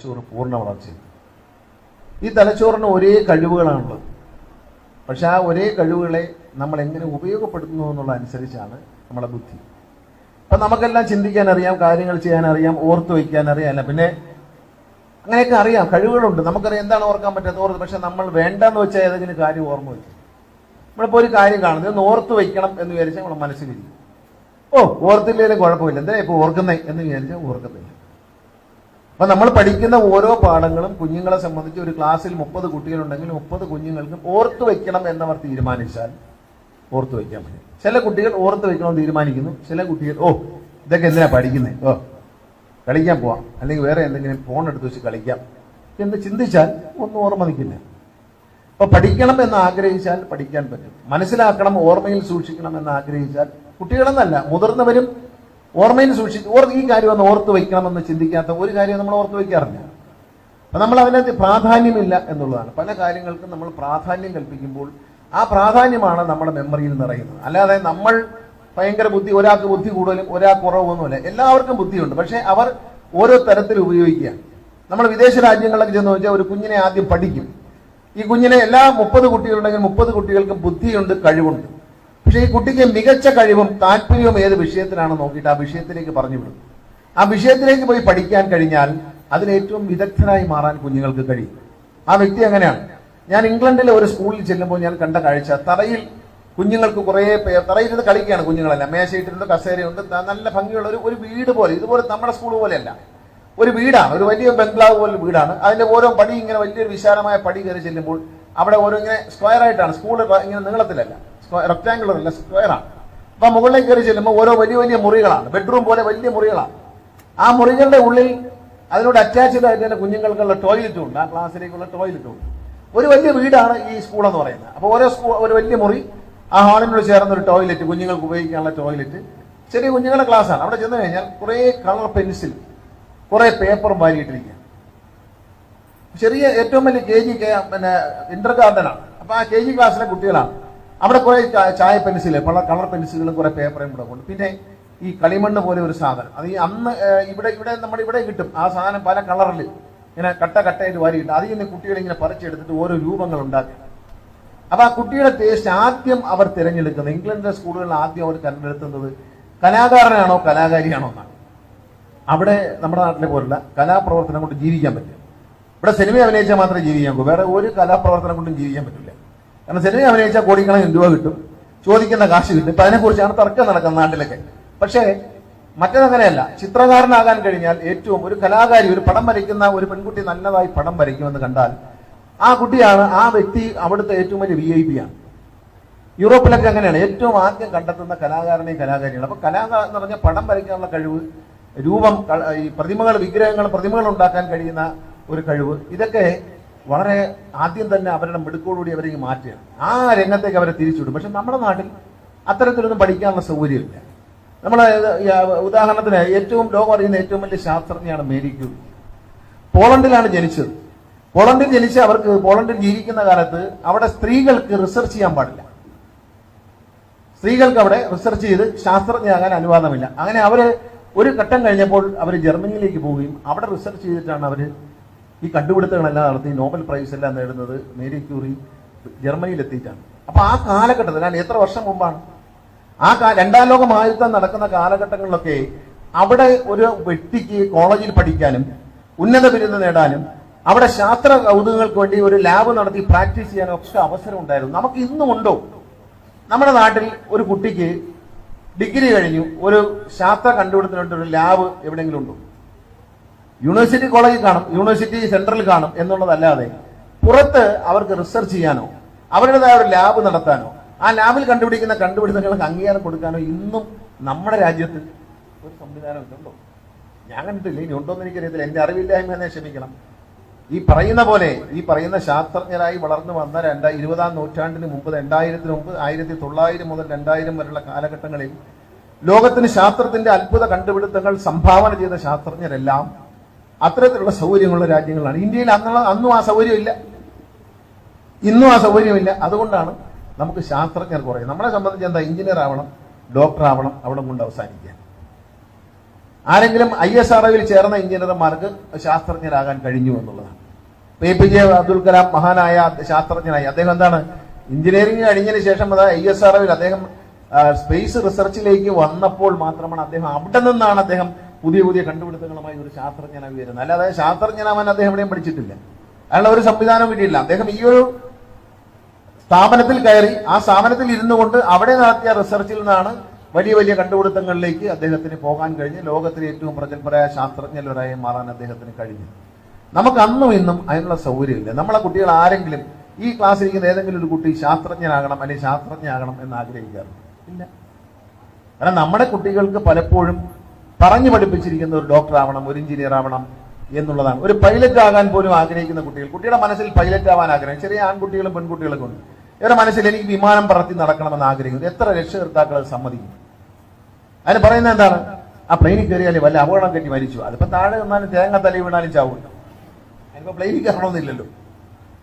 തലച്ചോറ് പൂർണ വളർച്ചയിൽ ഈ തലച്ചോറിന് ഒരേ കഴിവുകളാണുള്ളത്. പക്ഷെ ആ ഒരേ കഴിവുകളെ നമ്മൾ എങ്ങനെ ഉപയോഗപ്പെടുത്തുന്നു എന്നുള്ള അനുസരിച്ചാണ് നമ്മുടെ ബുദ്ധി. അപ്പം നമുക്കെല്ലാം ചിന്തിക്കാൻ അറിയാം കാര്യങ്ങൾ ചെയ്യാൻ അറിയാം ഓർത്തു വയ്ക്കാൻ അറിയാം അല്ല? പിന്നെ അങ്ങനെയൊക്കെ അറിയാം കഴിവുകളുണ്ട്. നമുക്കറിയാം എന്താണ് ഓർക്കാൻ പറ്റാത്ത ഓർത്ത്. പക്ഷെ നമ്മൾ വേണ്ടെന്ന് വെച്ചാൽ ഏതെങ്കിലും കാര്യം ഓർമ്മ വയ്ക്കും. നമ്മളിപ്പോൾ ഒരു കാര്യം കാണുന്നത് ഒന്ന് ഓർത്ത് വയ്ക്കണം എന്ന് വിചാരിച്ചാൽ നമ്മൾ മനസ്സിലിരിക്കും ഓ ഓർത്തില്ലേലും കുഴപ്പമില്ല. എന്താ ഇപ്പോൾ ഓർക്കുന്നേ എന്ന് വിചാരിച്ചാൽ ഓർക്കുന്നില്ല അപ്പൊ നമ്മൾ പഠിക്കുന്ന ഓരോ പാഠങ്ങളും കുഞ്ഞുങ്ങളെ സംബന്ധിച്ച് ഒരു ക്ലാസ്സിൽ മുപ്പത് കുട്ടികളുണ്ടെങ്കിൽ മുപ്പത് കുഞ്ഞുങ്ങൾക്കും ഓർത്തു വെക്കണം എന്നവർ തീരുമാനിച്ചാൽ ഓർത്തു വെക്കാൻ പറ്റും. ചില കുട്ടികൾ ഓർത്തു വെക്കണമെന്ന് തീരുമാനിക്കുന്നു. ചില കുട്ടികൾ ഓ ഇതൊക്കെ എന്തിനാ പഠിക്കുന്നത് ഓ കളിക്കാൻ പോവാം. അല്ലെങ്കിൽ വേറെ എന്തെങ്കിലും ഫോൺ എടുത്ത് വെച്ച് കളിക്കാം. എന്ന് ചിന്തിച്ചാൽ ഒന്നും ഓർമ്മ നിൽക്കില്ല. അപ്പൊ പഠിക്കണം എന്ന് ആഗ്രഹിച്ചാൽ പഠിക്കാൻ പറ്റും. മനസ്സിലാക്കണം ഓർമ്മയിൽ സൂക്ഷിക്കണം എന്ന് ആഗ്രഹിച്ചാൽ കുട്ടികളെന്നല്ല മുതിർന്നവരും ഓർമ്മയിൽ സൂക്ഷിച്ച് ഓർ ഈ കാര്യം ഒന്ന് ഓർത്ത് വയ്ക്കണമെന്ന് ചിന്തിക്കാത്ത ഒരു കാര്യം നമ്മൾ ഓർത്ത് വയ്ക്കാറില്ല. അപ്പൊ നമ്മൾ അതിനകത്ത് പ്രാധാന്യമില്ല എന്നുള്ളതാണ്. പല കാര്യങ്ങൾക്കും നമ്മൾ പ്രാധാന്യം കൽപ്പിക്കുമ്പോൾ ആ പ്രാധാന്യമാണ് നമ്മുടെ മെമ്മറിയിൽ നിറയുന്നത്. അല്ലാതെ നമ്മൾ ഭയങ്കര ബുദ്ധി ഒരാൾക്ക് ബുദ്ധി കൂടുതലും ഒരാൾ കുറവൊന്നുമില്ല. എല്ലാവർക്കും ബുദ്ധിയുണ്ട്. പക്ഷെ അവർ ഓരോ തരത്തിൽ ഉപയോഗിക്കുക. നമ്മൾ വിദേശ രാജ്യങ്ങളിലൊക്കെ ചെന്ന് വെച്ചാൽ ഒരു കുഞ്ഞിനെ ആദ്യം പഠിക്കും. ഈ കുഞ്ഞിനെ എല്ലാ മുപ്പത് കുട്ടികളുണ്ടെങ്കിൽ മുപ്പത് കുട്ടികൾക്കും ബുദ്ധിയുണ്ട് കഴിവുണ്ട്. പക്ഷെ ഈ കുട്ടിക്ക് മികച്ച കഴിവും താല്പര്യവും ഏത് വിഷയത്തിലാണ് നോക്കിയിട്ട് ആ വിഷയത്തിലേക്ക് പറഞ്ഞു വിടും. ആ വിഷയത്തിലേക്ക് പോയി പഠിക്കാൻ കഴിഞ്ഞാൽ അതിലേറ്റവും വിദഗ്ധനായി മാറാൻ കുഞ്ഞുങ്ങൾക്ക് കഴിയും. ആ വ്യക്തി അങ്ങനെയാണ് ഞാൻ ഇംഗ്ലണ്ടിലെ ഒരു സ്കൂളിൽ ചെല്ലുമ്പോൾ ഞാൻ കണ്ട കാഴ്ച തറയിൽ കുഞ്ഞുങ്ങൾക്ക് കുറേ പേർ തറയിരുന്ന് കളിക്കുകയാണ് കുഞ്ഞുങ്ങളെല്ലാം. മേശയിട്ടിരുന്ന് കസേരയുണ്ട് നല്ല ഭംഗിയുള്ള ഒരു ഒരു വീട് പോലെ ഇതുപോലെ നമ്മുടെ സ്കൂൾ പോലെയല്ല. ഒരു വീടാണ് ഒരു വലിയ ബംഗ്ലാവ് പോലെ വീടാണ്. അതിന്റെ ഓരോ പടി ഇങ്ങനെ വലിയൊരു വിശാലമായ പടി കയറി ചെല്ലുമ്പോൾ അവിടെ ഓരോ ഇങ്ങനെ സ്ക്വയർ ആയിട്ടാണ് സ്കൂൾ ഇങ്ങനെ നീളത്തിലല്ല. റെക്ടാങ്കുലർ അല്ല സ്ക്വയർ ആണ് അപ്പൊ മുകളിലേക്ക് കയറി ചെല്ലുമ്പോൾ ഓരോ വലിയ വലിയ മുറികളാണ്. ബെഡ്റൂം പോലെ വലിയ മുറികളാണ്. ആ മുറികളുടെ ഉള്ളിൽ അതിനോട് അറ്റാച്ച്ഡ് ആയിട്ട് തന്നെ കുഞ്ഞുങ്ങൾക്കുള്ള ടോയ്ലറ്റും ഉണ്ട്. ആ ക്ലാസ്സിലേക്കുള്ള ടോയ്ലറ്റും ഉണ്ട്. ഒരു വലിയ വീടാണ് ഈ സ്കൂൾ എന്ന് പറയുന്നത്. അപ്പോൾ ഓരോ സ്കൂൾ ഒരു വലിയ മുറി ആ ഹാളിനോട് ചേർന്ന ഒരു ടോയ്ലറ്റ് കുഞ്ഞുങ്ങൾക്ക് ഉപയോഗിക്കാനുള്ള ടോയ്ലറ്റ് ചെറിയ കുഞ്ഞുങ്ങളുടെ ക്ലാസ്സാണ് അവിടെ ചെന്ന് കഴിഞ്ഞാൽ കുറേ കളർ പെൻസിൽ കുറേ പേപ്പറും വാരിയിട്ടിരിക്കുക ചെറിയ ഏറ്റവും വലിയ കെ ജി പിന്നെ ഇന്റർ ഗാർഡനാണ് അപ്പൊ ആ കെ ജി ക്ലാസ്സിലെ കുട്ടികളാണ്. അവിടെ കുറെ ചായ പെൻസിൽ പല കളർ പെൻസിലുകളും കുറെ പേപ്പറും കൂടെ കൊണ്ട്. പിന്നെ ഈ കളിമണ്ണ് പോലെ ഒരു സാധനം. അത് ഈ അന്ന് ഇവിടെ ഇവിടെ നമ്മൾ ഇവിടെ കിട്ടും. ആ സാധനം പല കളറിൽ ഇങ്ങനെ കട്ട കട്ടയായിട്ട് വാരി കിട്ടും അതിൽ നിന്ന് കുട്ടികൾ ഇങ്ങനെ പറിച്ചെടുത്തിട്ട് ഓരോ രൂപങ്ങൾ ഉണ്ടാക്കി. അപ്പൊ ആ കുട്ടിയുടെ ടേസ്റ്റ് ആദ്യം അവർ തിരഞ്ഞെടുക്കുന്നത് ഇംഗ്ലണ്ടിലെ സ്കൂളുകളിൽ ആദ്യം അവർ തിരഞ്ഞെടുത്തുന്നത് കലാകാരനാണോ കലാകാരിയാണോ എന്നാണ്. അവിടെ നമ്മുടെ നാട്ടിലെ പോലുള്ള കലാപ്രവർത്തനം കൊണ്ട് ജീവിക്കാൻ പറ്റില്ല. ഇവിടെ സിനിമ അഭിനയിച്ചാൽ മാത്രമേ ജീവിക്കാൻ പറ്റൂ. വേറെ ഒരു കലാപ്രവർത്തനം കൊണ്ടും ജീവിക്കാൻ പറ്റില്ല. കാരണം സിനിമ അഭിനയിച്ചാൽ കോടിക്കണക്കിന് രൂപ കിട്ടും ചോദിക്കുന്ന കാശ് കിട്ടും. ഇപ്പൊ അതിനെക്കുറിച്ചാണ് തർക്കം നടക്കുന്നത് നാട്ടിലൊക്കെ. പക്ഷേ മറ്റേതങ്ങനെയല്ല ചിത്രകാരനാകാൻ കഴിഞ്ഞാൽ ഏറ്റവും ഒരു കലാകാരി ഒരു പടം വരയ്ക്കുന്ന ഒരു പെൺകുട്ടി നല്ലതായി പടം വരയ്ക്കുമെന്ന് കണ്ടാൽ ആ കുട്ടിയാണ് ആ വ്യക്തി അവിടുത്തെ ഏറ്റവും വലിയ വി ഐ പി ആണ്. യൂറോപ്പിലൊക്കെ അങ്ങനെയാണ്. ഏറ്റവും ആദ്യം കണ്ടെത്തുന്ന കലാകാരനെയും കലാകാരിയാണ് അപ്പൊ കലാകാരൻ എന്ന് പറഞ്ഞാൽ പടം വരയ്ക്കാനുള്ള കഴിവ് രൂപം ഈ പ്രതിമകൾ വിഗ്രഹങ്ങൾ പ്രതിമകൾ ഉണ്ടാക്കാൻ കഴിയുന്ന ഒരു കഴിവ് ഇതൊക്കെ വളരെ ആദ്യം തന്നെ അവരുടെ മിടുക്കോടുകൂടി അവരെ മാറ്റുകയാണ് ആ രംഗത്തേക്ക് അവരെ തിരിച്ചുവിടും. പക്ഷെ നമ്മുടെ നാട്ടിൽ അത്തരത്തിലൊന്നും പഠിക്കാനുള്ള സൗകര്യമില്ല. നമ്മൾ ഉദാഹരണത്തിന് ഏറ്റവും ലോകം അറിയുന്ന ഏറ്റവും വലിയ ശാസ്ത്രജ്ഞയാണ് മേരി ക്യൂറി. പോളണ്ടിലാണ് ജനിച്ചത്. പോളണ്ടിൽ ജനിച്ച അവർക്ക് പോളണ്ടിൽ ജീവിക്കുന്ന കാലത്ത് അവിടെ സ്ത്രീകൾക്ക് റിസർച്ച് ചെയ്യാൻ പാടില്ല. സ്ത്രീകൾക്ക് അവിടെ റിസർച്ച് ചെയ്ത് ശാസ്ത്രജ്ഞയാകാൻ അനുവാദമില്ല. അങ്ങനെ അവർ ഒരു ഘട്ടം കഴിഞ്ഞപ്പോൾ അവർ ജർമ്മനിയിലേക്ക് പോവുകയും അവിടെ റിസർച്ച് ചെയ്തിട്ടാണ് അവർ ഈ കണ്ടുപിടുത്തങ്ങളെല്ലാം നടത്തി നോബൽ പ്രൈസ് എല്ലാം നേടുന്നത് മേരി ക്യൂറി ജർമ്മനിയിൽ എത്തിയിട്ടാണ് അപ്പൊ ആ കാലഘട്ടത്തിൽ ഞാൻ എത്ര വർഷം മുമ്പാണ് ആ രണ്ടാം ലോക മഹായുദ്ധം നടക്കുന്ന കാലഘട്ടങ്ങളിലൊക്കെ അവിടെ ഒരു വ്യക്തിക്ക് കോളേജിൽ പഠിക്കാനും ഉന്നത ബിരുദം നേടാനും അവിടെ ശാസ്ത്ര കൗതുകങ്ങൾക്ക് വേണ്ടി ഒരു ലാബ് നടത്തി പ്രാക്ടീസ് ചെയ്യാനും ഒക്കെ അവസരം ഉണ്ടായിരുന്നു. നമുക്ക് ഇന്നും ഉണ്ടോ? നമ്മുടെ നാട്ടിൽ ഒരു കുട്ടിക്ക് ഡിഗ്രി കഴിഞ്ഞു ഒരു ശാസ്ത്ര കണ്ടുപിടുത്തിനുണ്ട് ഒരു ലാബ് എവിടെയെങ്കിലും ഉണ്ടോ? യൂണിവേഴ്സിറ്റി കോളേജിൽ കാണും യൂണിവേഴ്സിറ്റി സെന്ററിൽ കാണും എന്നുള്ളതല്ലാതെ പുറത്ത് അവർക്ക് റിസർച്ച് ചെയ്യാനോ അവരുടേതായ ഒരു ലാബ് നടത്താനോ ആ ലാബിൽ കണ്ടുപിടിക്കുന്ന കണ്ടുപിടുത്തങ്ങൾക്ക് അംഗീകാരം കൊടുക്കാനോ ഇന്നും നമ്മുടെ രാജ്യത്ത് ഒരു സംവിധാനം ഇതുണ്ടോ? ഞാൻ കണ്ടിട്ടില്ല. ഇനി ഉണ്ടോ ഉണ്ടോന്ന് എനിക്കറിയത്തില്ല. എന്റെ അറിവില്ലായ്മ എന്നെ ക്ഷമിക്കണം. ഈ പറയുന്ന പോലെ ഈ പറയുന്ന ശാസ്ത്രജ്ഞരായി വളർന്നു വന്ന രണ്ടാ ഇരുപതാം നൂറ്റാണ്ടിന് മുമ്പ് രണ്ടായിരത്തിന് മുമ്പ് ആയിരത്തി തൊള്ളായിരം മുതൽ രണ്ടായിരം വരെയുള്ള കാലഘട്ടങ്ങളിൽ ലോകത്തിന് ശാസ്ത്രത്തിന്റെ അത്ഭുത കണ്ടുപിടുത്തങ്ങൾ സംഭാവന ചെയ്ത ശാസ്ത്രജ്ഞരെല്ലാം അത്തരത്തിലുള്ള സൗകര്യങ്ങളുള്ള രാജ്യങ്ങളാണ്. ഇന്ത്യയിൽ അന്നുള്ള അന്നും ആ സൗകര്യമില്ല. ഇന്നും ആ സൗകര്യമില്ല. അതുകൊണ്ടാണ് നമുക്ക് ശാസ്ത്രജ്ഞർ കുറയും നമ്മളെ സംബന്ധിച്ച് എന്താ? എഞ്ചിനീയർ ആവണം ഡോക്ടർ ആവണം അവിടെ കൊണ്ട് അവസാനിക്കുക ആരെങ്കിലും ഐ എസ് ആർ ചേർന്ന എഞ്ചിനീയർമാർക്ക് ശാസ്ത്രജ്ഞരാകാൻ കഴിഞ്ഞു എന്നുള്ളതാണ്. A P J Abdul Kalam മഹാനായ ശാസ്ത്രജ്ഞനായി. അദ്ദേഹം എന്താണ്? എഞ്ചിനീയറിംഗ് കഴിഞ്ഞതിന് ശേഷം അത് ഐ എസ് ആർ അദ്ദേഹം സ്പേസ് റിസർച്ചിലേക്ക് വന്നപ്പോൾ മാത്രമാണ് അദ്ദേഹം അവിടെ നിന്നാണ് അദ്ദേഹം പുതിയ പുതിയ കണ്ടുപിടുത്തങ്ങളുമായി ഒരു ശാസ്ത്രജ്ഞനായി വരുന്നത് അല്ലാതെ ശാസ്ത്രജ്ഞനാവാൻ അദ്ദേഹം എവിടെയും പഠിച്ചിട്ടില്ല. അയാളുടെ ഒരു സംവിധാനം കിട്ടിയില്ല അദ്ദേഹം ഈ ഒരു സ്ഥാപനത്തിൽ കയറി ആ സ്ഥാപനത്തിൽ ഇരുന്നു കൊണ്ട് അവിടെ നടത്തിയ റിസർച്ചിൽ നിന്നാണ് വലിയ വലിയ കണ്ടുപിടുത്തങ്ങളിലേക്ക് അദ്ദേഹത്തിന് പോകാൻ കഴിഞ്ഞ് ലോകത്തിലെ ഏറ്റവും പ്രഗത്ഭരായ ശാസ്ത്രജ്ഞരായി മാറാൻ അദ്ദേഹത്തിന് കഴിഞ്ഞു. നമുക്ക് അന്നും ഇന്നും അതിനുള്ള സൗകര്യമില്ല. നമ്മളെ കുട്ടികൾ ആരെങ്കിലും ഈ ക്ലാസ്സിൽ ഇരിക്കുന്ന ഏതെങ്കിലും ഒരു കുട്ടി ശാസ്ത്രജ്ഞനാകണം അല്ലെങ്കിൽ ശാസ്ത്രജ്ഞനാകണം എന്ന് ആഗ്രഹിക്കാറുണ്ട്? ഇല്ല. കാരണം നമ്മുടെ കുട്ടികൾക്ക് പലപ്പോഴും പറഞ്ഞു പഠിപ്പിച്ചിരിക്കുന്ന ഒരു ഡോക്ടർ ആവണം ഒരു എഞ്ചിനീയർ ആവണം എന്നുള്ളതാണ്. ഒരു പൈലറ്റ് ആകാൻ പോലും ആഗ്രഹിക്കുന്ന കുട്ടികൾ. കുട്ടിയുടെ മനസ്സിൽ പൈലറ്റ് ആവാൻ ആഗ്രഹം. ചെറിയ ആൺകുട്ടികളും പെൺകുട്ടികളും ഉണ്ട്. ഇവരുടെ മനസ്സിൽ എനിക്ക് വിമാനം പറത്തി നടക്കണമെന്ന് ആഗ്രഹിക്കുന്നു. എത്ര രക്ഷകർത്താക്കൾ സമ്മതിക്കും? അതിന് പറയുന്നത് എന്താണ്? ആ പ്ലെയിനിൽ കയറിയാലേ വല്ല അപകടം കെട്ടി മരിച്ചു. അതിപ്പോ താഴെ നിന്നാലും തേങ്ങ തലി വീണാലും ചാവില്ല അതിപ്പോ പ്ലെയിനിൽ കയറണമെന്നില്ലല്ലോ.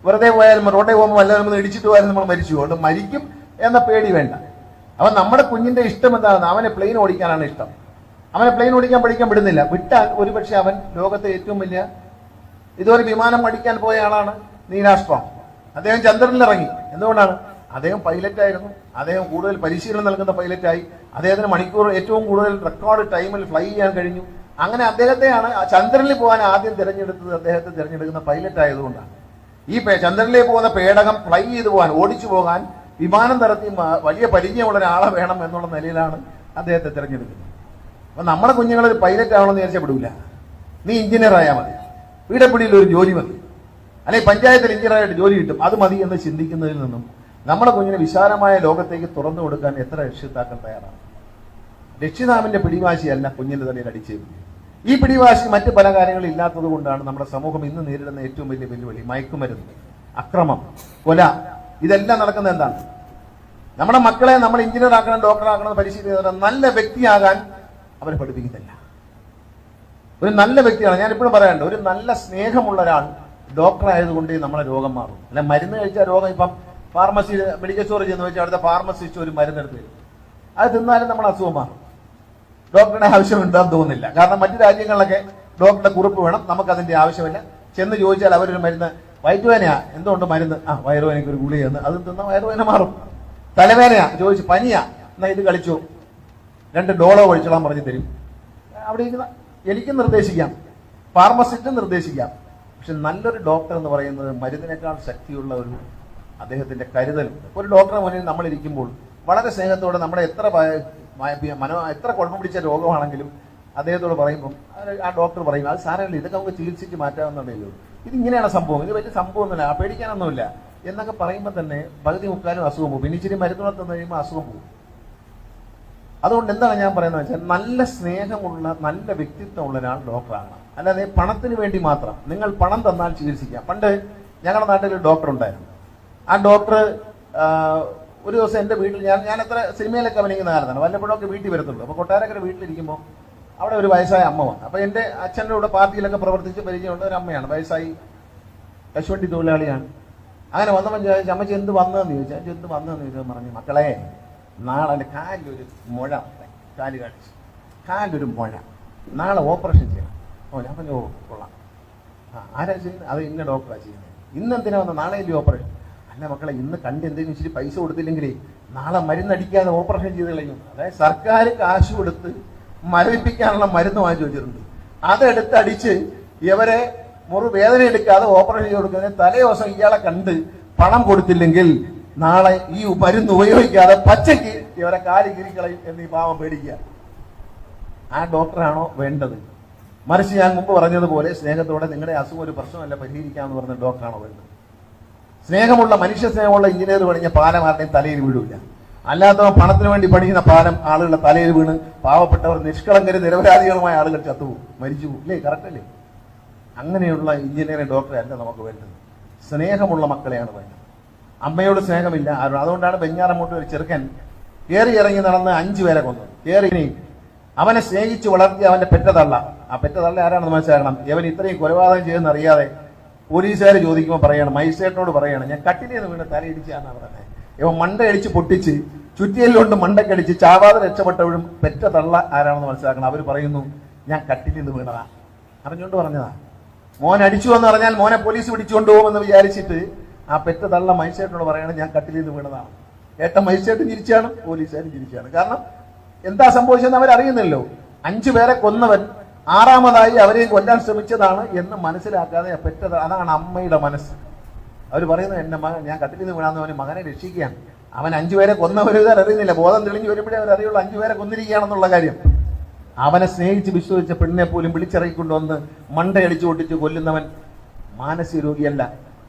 വെറുതെ പോയാലും റോഡേ പോകുമ്പോൾ വല്ലതും ഇടിച്ചിട്ട് പോയാലും നമ്മൾ മരിച്ചു. അതുകൊണ്ട് മരിക്കും എന്ന പേടി വേണ്ട. അപ്പൊ നമ്മുടെ കുഞ്ഞിന്റെ ഇഷ്ടം എന്താണ്? അവനെ പ്ലെയിൻ ഓടിക്കാനാണ് ഇഷ്ടം. അവനെ പ്ലെയിൻ ഓടിക്കാൻ പഠിക്കാൻ വിടുന്നില്ല. വിട്ടാൽ ഒരുപക്ഷെ അവൻ ലോകത്തെ ഏറ്റവും വലിയ ഇതുവരെ വിമാനം പഠിക്കാൻ പോയ ആളാണ് നീലാഷ്ട്രം അദ്ദേഹം ചന്ദ്രനിൽ ഇറങ്ങി എന്തുകൊണ്ടാണ്? അദ്ദേഹം പൈലറ്റ് ആയിരുന്നു. അദ്ദേഹം കൂടുതൽ പരിശീലനം നൽകുന്ന പൈലറ്റായി അദ്ദേഹത്തിന് മണിക്കൂർ ഏറ്റവും കൂടുതൽ റെക്കോർഡ് ടൈമിൽ ഫ്ലൈ ചെയ്യാൻ കഴിഞ്ഞു. അങ്ങനെ അദ്ദേഹത്തെയാണ് ചന്ദ്രനിൽ പോകാൻ ആദ്യം തിരഞ്ഞെടുത്തത്. അദ്ദേഹത്തെ തിരഞ്ഞെടുക്കുന്ന പൈലറ്റ് ആയതുകൊണ്ടാണ്. ഈ ചന്ദ്രനിലേക്ക് പോകുന്ന പേടകം ഫ്ലൈ ചെയ്തു പോകാൻ ഓടിച്ചു പോകാൻ വിമാനം തരത്തി വലിയ പരിചയമുള്ള ഒരാളെ വേണം എന്നുള്ള നിലയിലാണ് അദ്ദേഹത്തെ തിരഞ്ഞെടുക്കുന്നത്. അപ്പൊ നമ്മുടെ കുഞ്ഞുങ്ങൾ ഒരു പൈലറ്റ് ആവണമെന്ന് വിചാരിച്ചാൽ വിടൂല. നീ എഞ്ചിനീയർ ആയാൽ മതി. വീടപ്പിടിയിൽ ഒരു ജോലി മതി. അല്ലെങ്കിൽ പഞ്ചായത്തിൽ എഞ്ചിനീയർ എഞ്ചിനീയറായിട്ട് ജോലി കിട്ടും. അത് മതി എന്ന് ചിന്തിക്കുന്നതിൽ നിന്നും നമ്മുടെ കുഞ്ഞിന് വിശാലമായ ലോകത്തേക്ക് തുറന്നു കൊടുക്കാൻ എത്ര രക്ഷിതാക്കൾ തയ്യാറാണ്? രക്ഷിതാവിന്റെ പിടിവാശിയല്ല കുഞ്ഞിന്റെ തലയിൽ അടിച്ചേരുന്നത് ഈ പിടിവാശി മറ്റ് പല കാര്യങ്ങളും ഇല്ലാത്തത് കൊണ്ടാണ് നമ്മുടെ സമൂഹം ഇന്ന് നേരിടുന്ന ഏറ്റവും വലിയ വെല്ലുവിളി. മയക്കുമരുന്ന് അക്രമം കൊല. ഇതെല്ലാം നടക്കുന്നത് എന്താണ്? നമ്മുടെ മക്കളെ നമ്മൾ എഞ്ചിനീയർ ആക്കണം ഡോക്ടർ ആക്കണം പരിശീലിക്കുന്ന നല്ല വ്യക്തിയാകാൻ അവരെ പഠിപ്പിക്കുന്നില്ല. ഒരു നല്ല വ്യക്തിയാണ്. ഞാൻ ഇപ്പോഴും പറയാണ്ട് ഒരു നല്ല സ്നേഹമുള്ള ഒരാൾ ഡോക്ടർ ആയതുകൊണ്ട് നമ്മളെ രോഗം മാറും. അല്ല മരുന്ന് കഴിച്ച രോഗം ഇപ്പം ഫാർമസി മെഡിക്കൽ സ്റ്റോറിൽ ചെന്ന് വെച്ചാൽ അവിടുത്തെ ഫാർമസിസ്റ്റ് ഒരു മരുന്ന് എടുത്ത് തരും. അത് തിന്നാലും നമ്മൾ അസുഖം മാറും. ഡോക്ടറുടെ ആവശ്യമുണ്ടെന്ന് തോന്നുന്നില്ല. കാരണം മറ്റു രാജ്യങ്ങളിലൊക്കെ ഡോക്ടറുടെ കുറിപ്പ് വേണം നമുക്ക് അതിന്റെ ആവശ്യമില്ല. ചെന്ന് ചോദിച്ചാൽ അവരൊരു മരുന്ന് വയറ്റുവേനയാ എന്തുകൊണ്ട് മരുന്ന്? ആ വയറുവേനയ്ക്ക് ഒരു ഗുളിയെന്ന് അത് തിന്ന വയറുവേന മാറും. തലവേനയാ ചോദിച്ചു പനിയാ. എന്നാ ഇത് കളിച്ചു രണ്ട് ഡോളോ ഒഴിച്ചോളാൻ പറഞ്ഞു തരും. അവിടെ ഇരിക്കുന്ന എനിക്ക് നിർദ്ദേശിക്കാം. ഫാർമസിസ്റ്റ് നിർദ്ദേശിക്കാം. പക്ഷെ നല്ലൊരു ഡോക്ടർ എന്ന് പറയുന്നത് മരുന്നിനേക്കാൾ ശക്തിയുള്ള ഒരു അദ്ദേഹത്തിന്റെ കരുതലും. ഒരു ഡോക്ടറെ മുന്നിൽ നമ്മൾ ഇരിക്കുമ്പോൾ വളരെ സ്നേഹത്തോടെ നമ്മുടെ എത്ര മനോ എത്ര കുഴപ്പം പിടിച്ച രോഗമാണെങ്കിലും അദ്ദേഹത്തോട് പറയുമ്പോൾ ആ- ഡോക്ടർ പറയും അത് സാരമില്ല ഇതൊക്കെ നമുക്ക് ചികിത്സിച്ച് ഇതിങ്ങനെയാണ് ഇത് ഇങ്ങനെയാണ് സംഭവം. ഇത് വലിയ സംഭവമൊന്നുമില്ല പേടിക്കാനൊന്നുമില്ല. എന്നൊക്കെ പറയുമ്പോൾ തന്നെ പകുതി മുക്കാലും അസുഖം പോകും. പിന്നെ ഇച്ചിരി മരുന്നുകൾ തന്നു കഴിയുമ്പോൾ അസുഖം പോകും. അതുകൊണ്ട് എന്താണ് ഞാൻ പറയുന്നത് വെച്ചാൽ നല്ല സ്നേഹമുള്ള നല്ല വ്യക്തിത്വമുള്ള ഒരാൾ ഡോക്ടറാണ് അല്ലാതെ പണത്തിന് വേണ്ടി മാത്രം. നിങ്ങൾ പണം തന്നാൽ ചികിത്സിക്കാം. പണ്ട് ഞങ്ങളുടെ നാട്ടിൽ ഒരു ഡോക്ടർ ഉണ്ടായിരുന്നു. ആ ഡോക്ടർ ഒരു ദിവസം എന്റെ വീട്ടിൽ ഞാൻ ഞാൻ എത്ര സിനിമയിലൊക്കെ അഭിനയിക്കുന്ന കാലത്താണ്. വല്ലപ്പോഴൊക്കെ വീട്ടിൽ വരത്തുള്ളൂ. അപ്പോൾ കൊട്ടാരക്കര വീട്ടിലിരിക്കുമ്പോൾ അവിടെ ഒരു വയസ്സായ അമ്മ വന്നു. അപ്പോൾ എന്റെ അച്ഛന്റെ കൂടെ പാർട്ടിയിലൊക്കെ പ്രവർത്തിച്ച് പരിചയമുള്ള ഒരു അമ്മയാണ്. വയസ്സായി കശുവണ്ടി തൊഴിലാളിയാണ്. അങ്ങനെ വന്നപ്പോൾ ചോദിച്ചു അമ്മച്ചി എന്ത് വന്നതെന്ന് ചോദിച്ചാൽ എന്ത് വന്നതെന്ന് ചോദിച്ചാൽ പറഞ്ഞു മക്കളെ നാളെ കാലിലൊരു മുഴ കാൽ കാണിച്ചു. കാലിലൊരു മുഴ. നാളെ ഓപ്പറേഷൻ ചെയ്യണം. ഓ ഞാൻ പറഞ്ഞു കൊള്ളാം. ആ ആരാ ചെയ്യുന്നത്? അത് ഇന്ന ഡോക്ടറാണ് ചെയ്യുന്നത്. ഇന്ന് എന്തിനാ വന്നത് നാളെ ഇല്ലേ ഓപ്പറേഷൻ? അല്ല മക്കളെ ഇന്ന് കണ്ട് എന്തെങ്കിലും ഇച്ചിരി പൈസ കൊടുത്തില്ലെങ്കിലേ നാളെ മരുന്നടിക്കാതെ ഓപ്പറേഷൻ ചെയ്ത് കളയും. അതായത് സർക്കാർ കാശ് കൊടുത്ത് മരവിപ്പിക്കാനുള്ള മരുന്ന് വാങ്ങിച്ചു വെച്ചിട്ടുണ്ട്. അതെടുത്ത് അടിച്ച് ഇവരെ മുറി വേദന എടുക്കാതെ ഓപ്പറേഷൻ ചെയ്ത് കൊടുക്കുന്നതിന് തലേ ദിവസം ഇയാളെ കണ്ട് പണം കൊടുത്തില്ലെങ്കിൽ നാളെ ഈ മരുന്ന് ഉപയോഗിക്കാതെ പച്ചയ്ക്ക് ഇവരെ കാലി കിരിക്കളയും എന്ന് ഈ പാവം പേടിക്കുക. ആ ഡോക്ടറാണോ വേണ്ടത്? മറിച്ച് ഞാൻ മുമ്പ് പറഞ്ഞതുപോലെ സ്നേഹത്തോടെ നിങ്ങളുടെ അസുഖം ഒരു പ്രശ്നമല്ല പരിഹരിക്കാമെന്ന് പറഞ്ഞ ഡോക്ടറാണോ വേണ്ടത്? സ്നേഹമുള്ള മനുഷ്യ സ്നേഹമുള്ള എഞ്ചിനീയർ പണിഞ്ഞ പാലം ആരുടെയും തലയിൽ വീഴില്ല അല്ലാത്തവ പണത്തിന് വേണ്ടി പണിയുന്ന പാലം ആളുകളുടെ തലയിൽ വീണ് പാവപ്പെട്ടവർ നിഷ്കളങ്കരും നിരപരാധികളുമായ ആളുകൾ ചത്തുപോകും. മരിച്ചുപോകും. അല്ലേ കറക്റ്റ് അല്ലേ? അങ്ങനെയുള്ള എഞ്ചിനീയറിംഗ് ഡോക്ടറെ അല്ല നമുക്ക് വേണ്ടത്. സ്നേഹമുള്ള മക്കളെയാണ് വേണ്ടത്. അമ്മയോട് സ്നേഹമില്ല. അതുകൊണ്ടാണ് ബെഞ്ഞാറമ്മൂട്ട് ഒരു ചെറുക്കൻ കയറി ഇറങ്ങി നടന്ന് അഞ്ചു പേരെ കൊന്നു. കയറി അവനെ സ്നേഹിച്ച് വളർത്തിയ അവന്റെ പെറ്റതള്ള. ആ പെറ്റതള്ള ആരാണെന്ന് മനസ്സിലാക്കണം? ഇവൻ ഇത്രയും കൊലപാതകം ചെയ്യുന്ന അറിയാതെ പോലീസുകാർ ചോദിക്കുമ്പോൾ പറയണം മജിസ്ട്രേറ്റിനോട് പറയണം ഞാൻ കട്ടിലേന്ന് വീണ് തലയിടിച്ചാണ് പറഞ്ഞത് ഇവൻ മണ്ട അടിച്ച് പൊട്ടിച്ച് ചുറ്റിയല്ലുകൊണ്ട് മണ്ടക്കടിച്ച് ചാവാതെ രക്ഷപ്പെട്ടവഴും പെറ്റ തള്ള ആരാണെന്ന് മനസ്സിലാക്കണം. അവർ പറയുന്നു ഞാൻ കട്ടിലിൽ നിന്ന് വീണതാ. അറിഞ്ഞുകൊണ്ട് പറഞ്ഞതാ. മോൻ അടിച്ചു എന്ന് പറഞ്ഞാൽ മോനെ പോലീസ് പിടിച്ചുകൊണ്ട് പോകുമെന്ന് വിചാരിച്ചിട്ട് ആ പെറ്റ തള്ള മജിസ്ട്രേറ്റിനോട് പറയണം ഞാൻ കട്ടിൽ നിന്ന് വീണതാണ്. ഏട്ട മജിസ്ട്രേറ്റ് തിരിച്ചാണ് പോലീസുകാരും തിരിച്ചാണ് കാരണം എന്താ സംഭവിച്ചതെന്ന് അവരറിയുന്നല്ലോ അഞ്ചു പേരെ കൊന്നവൻ ആറാമതായി അവരെയും കൊല്ലാൻ ശ്രമിച്ചതാണ് എന്ന് മനസ്സിലാക്കാതെ പെറ്റ അതാണ് അമ്മയുടെ മനസ്സ്. അവർ പറയുന്നത് എന്റെ മകൻ ഞാൻ കട്ടിൽ നിന്ന് വീണാന്ന് അവന് മകനെ രക്ഷിക്കുകയാണ്. അവൻ അഞ്ചുപേരെ കൊന്നവരുതാൻ അറിയുന്നില്ല. ബോധം തെളിഞ്ഞു വരുമ്പോഴേ അവർ അറിയുള്ളൂ അഞ്ചുപേരെ കൊന്നിരിക്കുകയാണെന്നുള്ള കാര്യം. അവനെ സ്നേഹിച്ച് വിശ്വസിച്ച പെണ്ണിനെ പോലും വിളിച്ചിറക്കിക്കൊണ്ടുവന്ന് മണ്ടയടിച്ചു പൊട്ടിച്ച് കൊല്ലുന്നവൻ മാനസിക രോഗിയല്ല.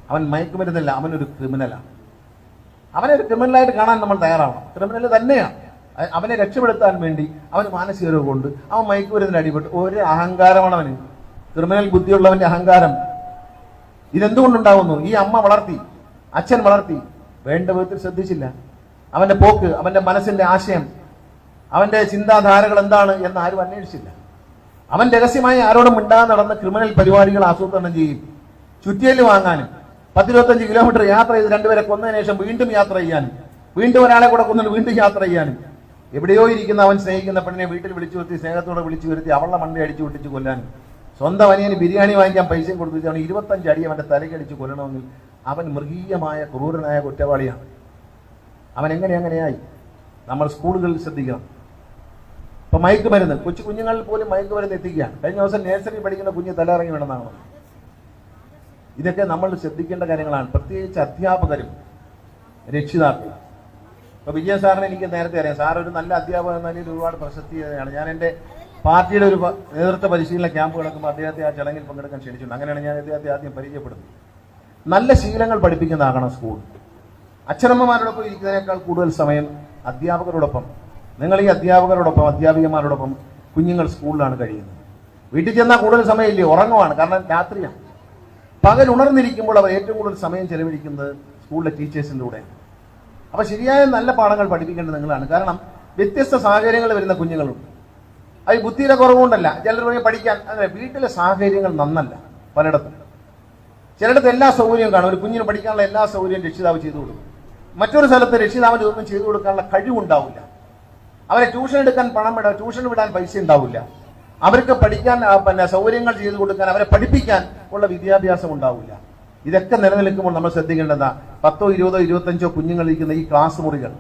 അവൻ മയക്കുമരുന്നല്ല അവനൊരു ക്രിമിനലാണ് അവനെ ഒരു ക്രിമിനലായിട്ട് കാണാൻ നമ്മൾ തയ്യാറാവണം. ക്രിമിനൽ തന്നെയാണ്. അവനെ രക്ഷപ്പെടുത്താൻ വേണ്ടി അവന് മാനസിക രോഗമുണ്ട്. അവൻ മയക്കുമരുന്നിന് അടിപെട്ട്. ഒരു അഹങ്കാരമാണ് അവന്. ക്രിമിനൽ ബുദ്ധിയുള്ളവന്റെ അഹങ്കാരം. ഇതെന്തുകൊണ്ടുണ്ടാവുന്നു? ഈ അമ്മ വളർത്തി അച്ഛൻ വളർത്തി. വേണ്ട വിധത്തിൽ ശ്രദ്ധിച്ചില്ല. അവന്റെ പോക്ക് അവന്റെ മനസ്സിന്റെ ആശയം അവന്റെ ചിന്താധാരകൾ എന്താണ് എന്ന് ആരും അന്വേഷിച്ചില്ല. അവൻ രഹസ്യമായി ആരോടും മിണ്ടാതെ നടന്ന ക്രിമിനൽ പരിപാടികൾ ആസൂത്രണം ചെയ്യും. ചുറ്റിയൽ വാങ്ങാനും പത്തിരുപത്തഞ്ച് കിലോമീറ്റർ യാത്ര ചെയ്ത് രണ്ടുപേരെ കൊന്നതിന് ശേഷം വീണ്ടും യാത്ര ചെയ്യാനും വീണ്ടും ഒരാളെ കൂടെ കൊന്നിട്ട് വീണ്ടും യാത്ര ചെയ്യാനും എവിടെയോ ഇരിക്കുന്ന അവൻ സ്നേഹിക്കുന്ന പെണ്ണിനെ വീട്ടിൽ വിളിച്ചു വരുത്തി സ്നേഹത്തോടെ വിളിച്ചു വരുത്തി അവളുടെ മണ്ടി അടിച്ചു പൊട്ടിച്ച് കൊല്ലാനും സ്വന്തം അനിയന് ബിരിയാണി വാങ്ങിക്കാൻ പൈസയും കൊടുത്തു അവൻ ഇരുപത്തഞ്ച് അടി അവന്റെ തലയ്ക്കടിച്ച് കൊല്ലണമെങ്കിൽ അവൻ മൃഗീയമായ ക്രൂരനായ കുറ്റവാളിയാണ്. അവൻ എങ്ങനെ അങ്ങനെയായി? നമ്മൾ സ്കൂളുകളിൽ ശ്രദ്ധിക്കണം. ഇപ്പൊ മയക്കുമരുന്ന് കൊച്ചു കുഞ്ഞുങ്ങളിൽ പോലും മയക്കുമരുന്ന് എത്തിക്കുകയാണ് കഴിഞ്ഞ ദിവസം നേഴ്സറി പഠിക്കുന്ന കുഞ്ഞ് തലയിറങ്ങി വേണമെന്നാണ്. ഇതൊക്കെ നമ്മൾ ശ്രദ്ധിക്കേണ്ട കാര്യങ്ങളാണ്. പ്രത്യേകിച്ച് അധ്യാപകരും രക്ഷിതാക്കളും. ഇപ്പൊ വിജയ സാറിനെ എനിക്ക് നേരത്തെ അറിയാം. സാർ ഒരു നല്ല അധ്യാപകൻ എന്ന നിലയിൽ ഒരുപാട് പ്രശസ്തിയാണ് ഞാൻ എന്റെ പാർട്ടിയുടെ ഒരു നേതൃത്വ പരിശീലന ക്യാമ്പ് കിടക്കുമ്പോൾ അദ്ദേഹത്തെ ആ ചടങ്ങിൽ പങ്കെടുക്കാൻ ക്ഷണിച്ചിട്ടുണ്ട്. അങ്ങനെയാണ് ഞാൻ അദ്ദേഹത്തെ ആദ്യം പരിചയപ്പെടുന്നത്. നല്ല ശീലങ്ങൾ പഠിപ്പിക്കുന്നതാകണം സ്കൂൾ. അച്ഛനമ്മമാരോടൊപ്പം ഇരിക്കുന്നതിനേക്കാൾ കൂടുതൽ സമയം അധ്യാപകരോടൊപ്പം നിങ്ങൾ ഈ അധ്യാപകരോടൊപ്പം അധ്യാപികമാരോടൊപ്പം കുഞ്ഞുങ്ങൾ സ്കൂളിലാണ് കഴിയുന്നത്. വീട്ടിൽ ചെന്നാൽ കൂടുതൽ സമയമില്ലേ? ഉറങ്ങുവാണ്. കാരണം രാത്രിയാണ്. പകൽ ഉണർന്നിരിക്കുമ്പോൾ അവർ ഏറ്റവും കൂടുതൽ സമയം ചെലവഴിക്കുന്നത് സ്കൂളിലെ ടീച്ചേഴ്സിന്റെ കൂടെ അപ്പോൾ ശരിയായ നല്ല പാഠങ്ങൾ പഠിപ്പിക്കേണ്ടത് നിങ്ങളാണ്. കാരണം വ്യത്യസ്ത സാഹചര്യങ്ങൾ വരുന്ന കുഞ്ഞുങ്ങളുണ്ട്. അത് ബുദ്ധിയുടെ കുറവുകൊണ്ടല്ല. ചിലർ പറയും പഠിക്കാൻ. അങ്ങനെ വീട്ടിലെ സാഹചര്യങ്ങൾ നന്നല്ല പലയിടത്തും. ചിലയിടത്ത് എല്ലാ സൗകര്യവും കാണും. ഒരു കുഞ്ഞിന് പഠിക്കാനുള്ള എല്ലാ സൗകര്യവും രക്ഷിതാവ് ചെയ്തു കൊടുക്കും. മറ്റൊരു സ്ഥലത്ത് രക്ഷിതാവിന് ഒന്നും ചെയ്തു കൊടുക്കാനുള്ള കഴിവുണ്ടാവില്ല. അവരെ ട്യൂഷൻ എടുക്കാൻ പണം വിടാൻ ട്യൂഷൻ വിടാൻ പൈസ ഉണ്ടാവില്ല. അവർക്ക് പഠിക്കാൻ പിന്നെ സൗകര്യങ്ങൾ ചെയ്തു കൊടുക്കാൻ അവരെ പഠിപ്പിക്കാൻ ഉള്ള വിദ്യാഭ്യാസം ഉണ്ടാവില്ല. ഇതൊക്കെ നിലനിൽക്കുമ്പോൾ നമ്മൾ ശ്രദ്ധിക്കേണ്ടതാ പത്തോ ഇരുപതോ ഇരുപത്തഞ്ചോ കുഞ്ഞുങ്ങൾ ഇരിക്കുന്ന ഈ ക്ലാസ് മുറികൾ.